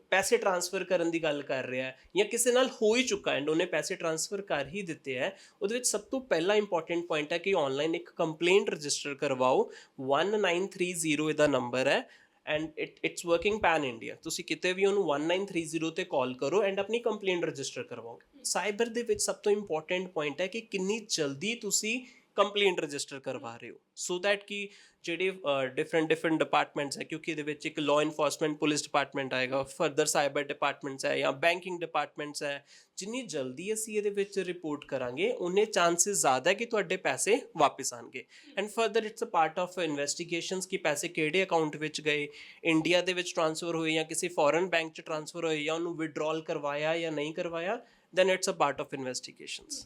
S2: ਪੈਸੇ ਟ੍ਰਾਂਸਫਰ ਕਰਨ ਦੀ ਗੱਲ ਕਰ ਰਿਹਾ ਹੈ, ਜਾਂ ਕਿਸੇ ਨਾਲ ਹੋ ਹੀ ਚੁੱਕਾ ਐਂਡ ਉਹਨੇ ਪੈਸੇ ਟ੍ਰਾਂਸਫਰ ਕਰ ਹੀ ਦਿੱਤੇ ਹੈ, ਉਹਦੇ ਵਿੱਚ ਸਭ ਤੋਂ ਪਹਿਲਾ ਇੰਪੋਰਟੈਂਟ ਪੁਆਇੰਟ ਹੈ ਕਿ ਆਨਲਾਈਨ ਇੱਕ ਕੰਪਲੇਂਟ ਰਜਿਸਟਰ ਕਰਵਾਓ। 1930 ਇਹਦਾ ਨੰਬਰ ਹੈ। And it it's working pan India ਤੁਸੀਂ ਕਿਤੇ ਵੀ ਉਹਨੂੰ 1930 ਤੇ ਕਾਲ ਕਰੋ ਐਂਡ ਆਪਣੀ ਕੰਪਲੇਂਟ ਰਜਿਸਟਰ ਕਰਵਾਓ ਸਾਈਬਰ ਦੇ ਵਿੱਚ ਸਭ ਤੋਂ ਇੰਪੋਰਟੈਂਟ ਪੁਆਇੰਟ ਹੈ ਕਿ ਕਿੰਨੀ ਜਲਦੀ ਤੁਸੀਂ ਕੰਪਲੇਂਟ ਰਜਿਸਟਰ ਕਰਵਾ ਰਹੇ ਹੋ। ਸੋ ਦੈਟ ਕਿ ਜਿਹੜੇ ਡਿਫਰੈਂਟ ਡਿਫਰੈਂਟ ਡਿਪਾਰਟਮੈਂਟਸ ਹੈ, ਕਿਉਂਕਿ ਇਹਦੇ ਵਿੱਚ ਇੱਕ ਲਾਅ ਇਨਫੋਰਸਮੈਂਟ ਪੁਲਿਸ ਡਿਪਾਰਟਮੈਂਟ ਆਏਗਾ ਫਰਦਰ ਸਾਈਬਰ ਡਿਪਾਰਟਮੈਂਟਸ ਹੈ ਜਾਂ ਬੈਂਕਿੰਗ ਡਿਪਾਰਟਮੈਂਟਸ ਹੈ, ਜਿੰਨੀ ਜਲਦੀ ਅਸੀਂ ਇਹਦੇ ਵਿੱਚ ਰਿਪੋਰਟ ਕਰਾਂਗੇ ਉਨੇ ਚਾਂਸਸ ਜ਼ਿਆਦਾ ਹੈ ਕਿ ਤੁਹਾਡੇ ਪੈਸੇ ਵਾਪਸ ਆਣਗੇ। And further it's a part of investigations ਕਿ ਪੈਸੇ ਕਿਹੜੇ ਅਕਾਊਂਟ ਵਿੱਚ ਗਏ ਇੰਡੀਆ ਦੇ ਵਿੱਚ ਟ੍ਰਾਂਸਫਰ ਹੋਏ ਜਾਂ ਕਿਸੇ ਫੋਰਨ ਬੈਂਕ 'ਚ ਟ੍ਰਾਂਸਫਰ ਹੋਏ ਜਾਂ ਉਹਨੂੰ ਵਿਡਰਾਲ ਕਰਵਾਇਆ ਜਾਂ ਨਹੀਂ ਕਰਵਾਇਆ then it's a part of investigations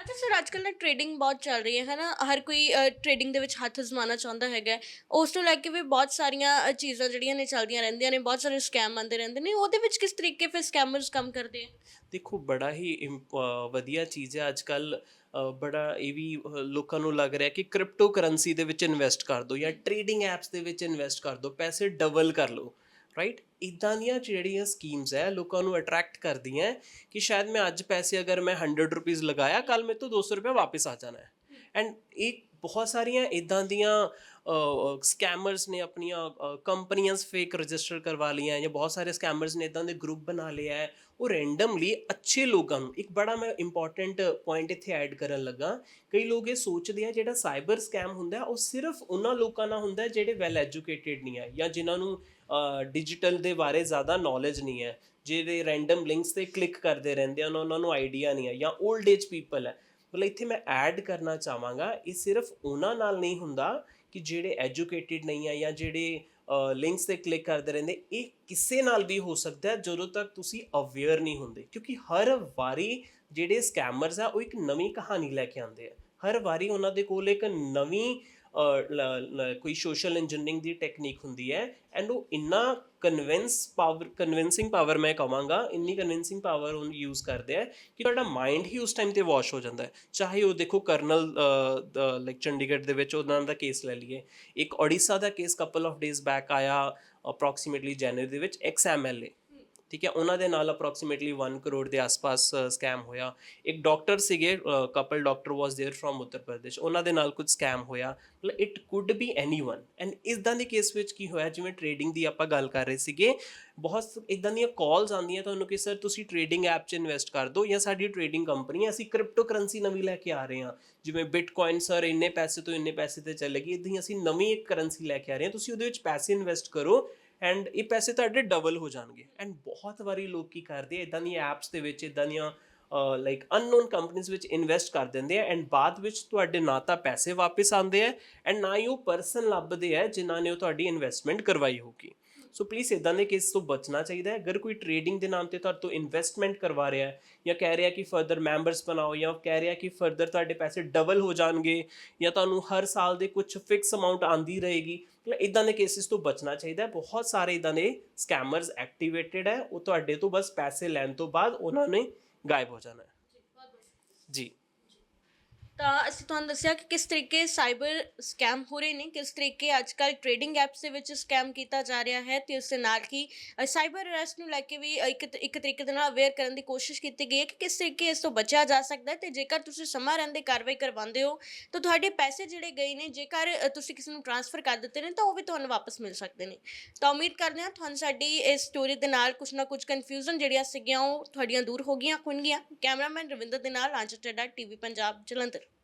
S1: ਅੱਛਾ ਸਰ ਅੱਜ ਕੱਲ੍ਹ ਨਾ ਟ੍ਰੇਡਿੰਗ ਬਹੁਤ ਚੱਲ ਰਹੀ ਹੈ ਨਾ? ਹਰ ਕੋਈ ਟ੍ਰੇਡਿੰਗ ਦੇ ਵਿੱਚ ਹੱਥ ਅਜ਼ਮਾਉਣਾ ਚਾਹੁੰਦਾ ਹੈਗਾ ਹੈ। ਉਸ ਤੋਂ ਲੈ ਕੇ ਵੀ ਬਹੁਤ ਸਾਰੀਆਂ ਅ, ਚੀਜ਼ਾਂ ਜਿਹੜੀਆਂ ਨੇ ਚੱਲਦੀਆਂ ਰਹਿੰਦੀਆਂ ਨੇ ਬਹੁਤ ਸਾਰੇ ਸਕੈਮ ਆਉਂਦੇ ਰਹਿੰਦੇ ਨੇ। ਉਹਦੇ ਵਿੱਚ ਕਿਸ ਤਰੀਕੇ ਫਿਰ ਸਕੈਮਰਸ ਕੰਮ ਕਰਦੇ ਆ?
S2: ਦੇਖੋ ਬੜਾ ਹੀ ਇੰਪ- ਅਹ ਵਧੀਆ ਚੀਜ਼ ਹੈ। ਅੱਜ ਕੱਲ ਬੜਾ ਇਹ ਵੀ ਅਹ, ਲੋਕਾਂ ਨੂੰ ਲੱਗ ਰਿਹਾ ਕਿ ਕ੍ਰਿਪਟੋ ਕਰੰਸੀ ਦੇ ਵਿੱਚ ਇਨਵੈਸਟ ਕਰ ਦਿਓ ਜਾਂ ਟ੍ਰੇਡਿੰਗ ਐਪਸ ਦੇ ਵਿੱਚ ਇਨਵੈਸਟ ਕਰ ਦਿਓ ਪੈਸੇ ਡਬਲ ਕਰ ਲਓ। ਰਾਈਟ ਇਦਾਂ ਦੀਆਂ ਜਿਹੜੀਆਂ ਸਕੀਮਸ ਹੈ, ਲੋਕਾਂ ਨੂੰ ਅਟਰੈਕਟ ਕਰਦੀਆਂ ਕਿ ਸ਼ਾਇਦ ਮੈਂ ਅੱਜ ਪੈਸੇ ਅਗਰ ਮੈਂ 100 ਰੁਪੀਸ ਲਗਾਇਆ ਕੱਲ ਮੇਰੇ ਤੋਂ 200 ਰੁਪਏ ਵਾਪਸ ਆ ਜਾਣਾ ਹੈ। ਐਂਡ ਇਹ ਬਹੁਤ ਸਾਰੀਆਂ ਇਦਾਂ ਦੀਆਂ ਸਕੈਮਰਸ ਨੇ ਆਪਣੀਆਂ ਕੰਪਨੀਆਂ ਫੇਕ ਰਜਿਸਟਰ ਕਰਵਾ ਲਈਆਂ ਜਾਂ ਬਹੁਤ ਸਾਰੇ ਸਕੈਮਰਸ ਨੇ ਇਦਾਂ ਦੇ ਗਰੁੱਪ ਬਣਾ ਲਿਆ ਹੈ, ਉਹ ਰੈਂਡਮਲੀ ਅੱਛੇ ਲੋਕਾਂ ਨੂੰ, ਇੱਕ ਬੜਾ ਮੈਂ ਇੰਪੋਰਟੈਂਟ ਪੁਆਇੰਟ ਇੱਥੇ ਐਡ ਕਰਨ ਲੱਗਾ, ਕਈ ਲੋਕ ਇਹ ਸੋਚਦੇ ਆ ਜਿਹੜਾ ਸਾਈਬਰ ਸਕੈਮ ਹੁੰਦਾ ਉਹ ਸਿਰਫ ਉਹਨਾਂ ਲੋਕਾਂ ਨਾਲ ਹੁੰਦਾ ਜਿਹੜੇ ਵੈਲ ਐਜੂਕੇਟਿਡ ਨਹੀਂ ਹੈ ਜਾਂ ਜਿਨ੍ਹਾਂ ਨੂੰ ਡਿਜੀਟਲ ਦੇ ਬਾਰੇ ਜ਼ਿਆਦਾ ਨੌਲੇਜ ਨਹੀਂ ਹੈ। ਜਿਹੜੇ ਰੈਂਡਮ ਲਿੰਕਸ ਤੇ ਕਲਿੱਕ ਕਰਦੇ ਰਹਿੰਦੇ ਹਨ ਉਹਨਾਂ ਨੂੰ ਆਈਡੀਆ ਨਹੀਂ ਹੈ ਜਾਂ 올ਡ ਏਜ ਪੀਪਲ ਹੈ। ਮਤਲਬ ਇੱਥੇ ਮੈਂ ਐਡ ਕਰਨਾ ਚਾਹਾਂਗਾ, ਇਹ ਸਿਰਫ ਉਹਨਾਂ ਨਾਲ ਨਹੀਂ ਹੁੰਦਾ ਕਿ ਜਿਹੜੇ ਐਜੂਕੇਟਿਡ ਨਹੀਂ ਆ ਜਾਂ ਜਿਹੜੇ ਲਿੰਕਸ ਤੇ ਕਲਿੱਕ ਕਰਦੇ ਰਹਿੰਦੇ, ਇਹ ਕਿਸੇ ਨਾਲ ਵੀ ਹੋ ਸਕਦਾ ਹੈ ਜਦੋਂ ਤੱਕ ਤੁਸੀਂ ਅਵੇਅਰ ਨਹੀਂ ਹੁੰਦੇ। ਕਿਉਂਕਿ ਹਰ ਵਾਰੀ ਜਿਹੜੇ ਸਕੈਮਰਸ ਆ, ਉਹ ਇੱਕ ਨਵੀਂ ਕਹਾਣੀ ਲੈ ਕੇ ਆਉਂਦੇ ਆ। ਹਰ ਵਾਰੀ ਉਹਨਾਂ ਦੇ ਕੋਲ ਇੱਕ ਨਵੀਂ ਕੋਈ ਸੋਸ਼ਲ ਇੰਜੀਨੀਅਰਿੰਗ ਦੀ ਟੈਕਨੀਕ ਹੁੰਦੀ ਹੈ ਐਂਡ ਉਹ ਇੰਨਾ ਕਨਵਿੰਸ ਪਾਵਰ ਕਨਵਿੰਸਿੰਗ ਪਾਵਰ ਮੈਂ ਕਹਾਂਗਾ ਇੰਨੀ ਕਨਵਿੰਸਿੰਗ ਪਾਵਰ ਉਹ ਯੂਜ਼ ਕਰਦੇ ਆ ਕਿ ਤੁਹਾਡਾ ਮਾਈਂਡ ਹੀ ਉਸ ਟਾਈਮ ਤੇ ਵਾਸ਼ ਹੋ ਜਾਂਦਾ ਹੈ। ਚਾਹੇ ਉਹ ਦੇਖੋ ਕਰਨਲ ਲਾਈਕ ਚੰਡੀਗੜ੍ਹ ਦੇ ਵਿੱਚ ਉਹਨਾਂ ਦਾ ਕੇਸ ਲੈ ਲਈਏ। ਇੱਕ ਓਡੀਸ਼ਾ ਦਾ case couple of days back ਆਇਆ ਅਪਰੋਕਸੀਮੇਟਲੀ ਜਨਵਰੀ ਦੇ ਵਿੱਚ ਐਕਸ ਐਮਐਲਏ ਠੀਕ ਹੈ ਉਹਨਾਂ ਦੇ ਨਾਲ ਅਪਰੋਕਸੀਮੇਟਲੀ 1 ਕਰੋੜ ਦੇ ਆਸ-ਪਾਸ ਸਕੈਮ ਹੋਇਆ ਇੱਕ ਡਾਕਟਰ ਸੀਗੇ couple doctor was there from Uttar Pradesh ਉਹਨਾਂ ਦੇ ਨਾਲ ਕੁਝ ਸਕੈਮ ਹੋਇਆ ਮਤਲਬ it could be anyone and ਇਦਾਂ ਦੇ ਕੇਸ ਵਿੱਚ ਕੀ ਹੋਇਆ ਜਿਵੇਂ ਟ੍ਰੇਡਿੰਗ ਦੀ ਆਪਾਂ ਗੱਲ ਕਰ ਰਹੇ ਸੀਗੇ ਬਹੁਤ ਇਦਾਂ ਦੀਆਂ ਕਾਲਸ ਆਉਂਦੀਆਂ ਤੁਹਾਨੂੰ ਕਿ ਸਰ ਤੁਸੀਂ ਟ੍ਰੇਡਿੰਗ ਐਪ 'ਚ ਇਨਵੈਸਟ ਕਰ ਦਿਓ ਜਾਂ ਸਾਡੀ ਟ੍ਰੇਡਿੰਗ ਕੰਪਨੀ ਹੈ ਅਸੀਂ ਕ੍ਰਿਪਟੋ ਕਰੰਸੀ ਨਵੀਂ ਲੈ ਕੇ ਆ ਰਹੇ ਹਾਂ ਜਿਵੇਂ ਬਿਟਕੋਇਨ ਸਰ ਇੰਨੇ ਪੈਸੇ ਤੋਂ ਇੰਨੇ ਪੈਸੇ ਤੇ ਚੱਲੇਗੀ ਇਦਾਂ ਹੀ ਅਸੀਂ ਨਵੀਂ ਇੱਕ ਕਰੰਸੀ ਲੈ ਕੇ ਆ ਰਹੇ ਹਾਂ ਤੁਸੀਂ ਉਹਦੇ ਵਿੱਚ ਪੈਸੇ ਇਨਵੈਸਟ ਕਰੋ ਐਂਡ ਇਹ ਪੈਸੇ ਤੁਹਾਡੇ ਡਬਲ ਹੋ ਜਾਣਗੇ। ਐਂਡ ਬਹੁਤ ਵਾਰੀ ਲੋਕ ਕੀ ਕਰਦੇ ਆ ਇਦਾਂ ਦੀਆਂ ਐਪਸ ਦੇ ਵਿੱਚ ਇਦਾਂ ਦੀਆਂ ਲਾਈਕ ਅਨਨੋਨ ਕੰਪਨੀਆਂ ਵਿੱਚ ਇਨਵੈਸਟ ਕਰ ਦਿੰਦੇ ਆ ਐਂਡ ਬਾਅਦ ਵਿੱਚ ਤੁਹਾਡੇ ਨਾ ਤਾਂ ਪੈਸੇ ਵਾਪਸ ਆਉਂਦੇ ਆ ਐਂਡ ਨਾ ਹੀ ਉਹ ਪਰਸਨ ਲੱਭਦੇ ਆ ਜਿਨ੍ਹਾਂ ਨੇ ਉਹ ਤੁਹਾਡੀ ਇਨਵੈਸਟਮੈਂਟ ਕਰਵਾਈ ਹੋਗੀ ਸੋ ਪਲੀਜ਼ ਇਦਾਂ ਦੇ ਕੇਸ ਤੋਂ ਬਚਣਾ ਚਾਹੀਦਾ ਹੈ। ਅਗਰ ਕੋਈ ਟ੍ਰੇਡਿੰਗ ਦੇ ਨਾਮ ਤੇ ਤੁਹਾਡੇ ਤੋਂ ਇਨਵੈਸਟਮੈਂਟ ਕਰਵਾ ਰਿਹਾ ਹੈ ਜਾਂ ਕਹਿ ਰਿਹਾ ਕਿ ਫਰਦਰ ਮੈਂਬਰਸ ਬਣਾਓ ਜਾਂ ਕਹਿ ਰਿਹਾ ਕਿ ਫਰਦਰ ਤੁਹਾਡੇ ਪੈਸੇ ਡਬਲ ਹੋ ਜਾਣਗੇ ਜਾਂ ਤੁਹਾਨੂੰ ਹਰ ਸਾਲ ਦੇ ਕੁਝ ਫਿਕਸ ਅਮਾਉਂਟ ਆਂਦੀ ਰਹੇਗੀ ਮਤਲਬ ਇਦਾਂ ਦੇ ਕੇਸਿਸ ਤੋਂ ਬਚਣਾ ਚਾਹੀਦਾ ਹੈ। ਬਹੁਤ ਸਾਰੇ ਇਦਾਂ ਦੇ ਸਕੈਮਰਸ ਐਕਟੀਵੇਟਿਡ ਹੈ। ਉਹ ਤੁਹਾਡੇ ਤੋਂ ਬਸ ਪੈਸੇ ਲੈਣ ਤੋਂ ਬਾਅਦ ਉਹਨਾਂ ਨੇ ਗਾਇਬ ਹੋ ਜਾਣਾ ਹੈ। ਜੀ।
S1: ਤਾਂ ਅਸੀਂ ਤੁਹਾਨੂੰ ਦੱਸਿਆ ਕਿ ਕਿਸ ਤਰੀਕੇ ਸਾਈਬਰ ਸਕੈਮ ਹੋ ਰਹੇ ਨੇ, ਕਿਸ ਤਰੀਕੇ ਅੱਜਕੱਲ ਟ੍ਰੇਡਿੰਗ ਐਪਸ ਦੇ ਵਿੱਚ ਸਕੈਮ ਕੀਤਾ ਜਾ ਰਿਹਾ ਹੈ ਤੇ ਉਸ ਦੇ ਨਾਲ ਹੀ ਸਾਈਬਰ ਅਰੈਸਟ ਨੂੰ ਲੈ ਕੇ ਵੀ ਇੱਕ ਇੱਕ ਤਰੀਕੇ ਦੇ ਨਾਲ ਅਵੇਅਰ ਕਰਨ ਦੀ ਕੋਸ਼ਿਸ਼ ਕੀਤੀ ਗਈ ਹੈ ਕਿ ਕਿਸ ਤਰੀਕੇ ਇਸ ਤੋਂ ਬਚਿਆ ਜਾ ਸਕਦਾ ਹੈ ਤੇ ਜੇਕਰ ਤੁਸੀਂ ਸਮਾਂ ਰਹਿੰਦੇ ਕਾਰਵਾਈ ਕਰਵਾਉਂਦੇ ਹੋ, ਤਾਂ ਤੁਹਾਡੇ ਪੈਸੇ ਜਿਹੜੇ ਗਏ ਨੇ, ਜੇਕਰ ਤੁਸੀਂ ਕਿਸੇ ਨੂੰ ਟ੍ਰਾਂਸਫਰ ਕਰ ਦਿੱਤੇ ਨੇ, ਤਾਂ ਉਹ ਵੀ ਤੁਹਾਨੂੰ ਵਾਪਸ ਮਿਲ ਸਕਦੇ ਨੇ। ਤਾਂ ਉਮੀਦ ਕਰਦੇ ਹਾਂ ਤੁਹਾਨੂੰ ਸਾਡੀ ਇਸ ਸਟੋਰੀ ਦੇ ਨਾਲ ਕੁਝ ਨਾ ਕੁਝ ਕਨਫਿਊਜ਼ਨ ਜਿਹੜੀਆਂ ਸੀਗੀਆਂ ਉਹ ਤੁਹਾਡੀਆਂ ਦੂਰ ਹੋ ਗਈਆਂ ਹੋਣਗੀਆਂ। ਕੈਮਰਾਮੈਨ ਰਵਿੰਦਰ ਦੇ ਨਾਲ ਆਂਚਰ ਟੱਡਾ ਟੀਵੀ ਪੰਜਾਬ, ਜਲੰਧਰ।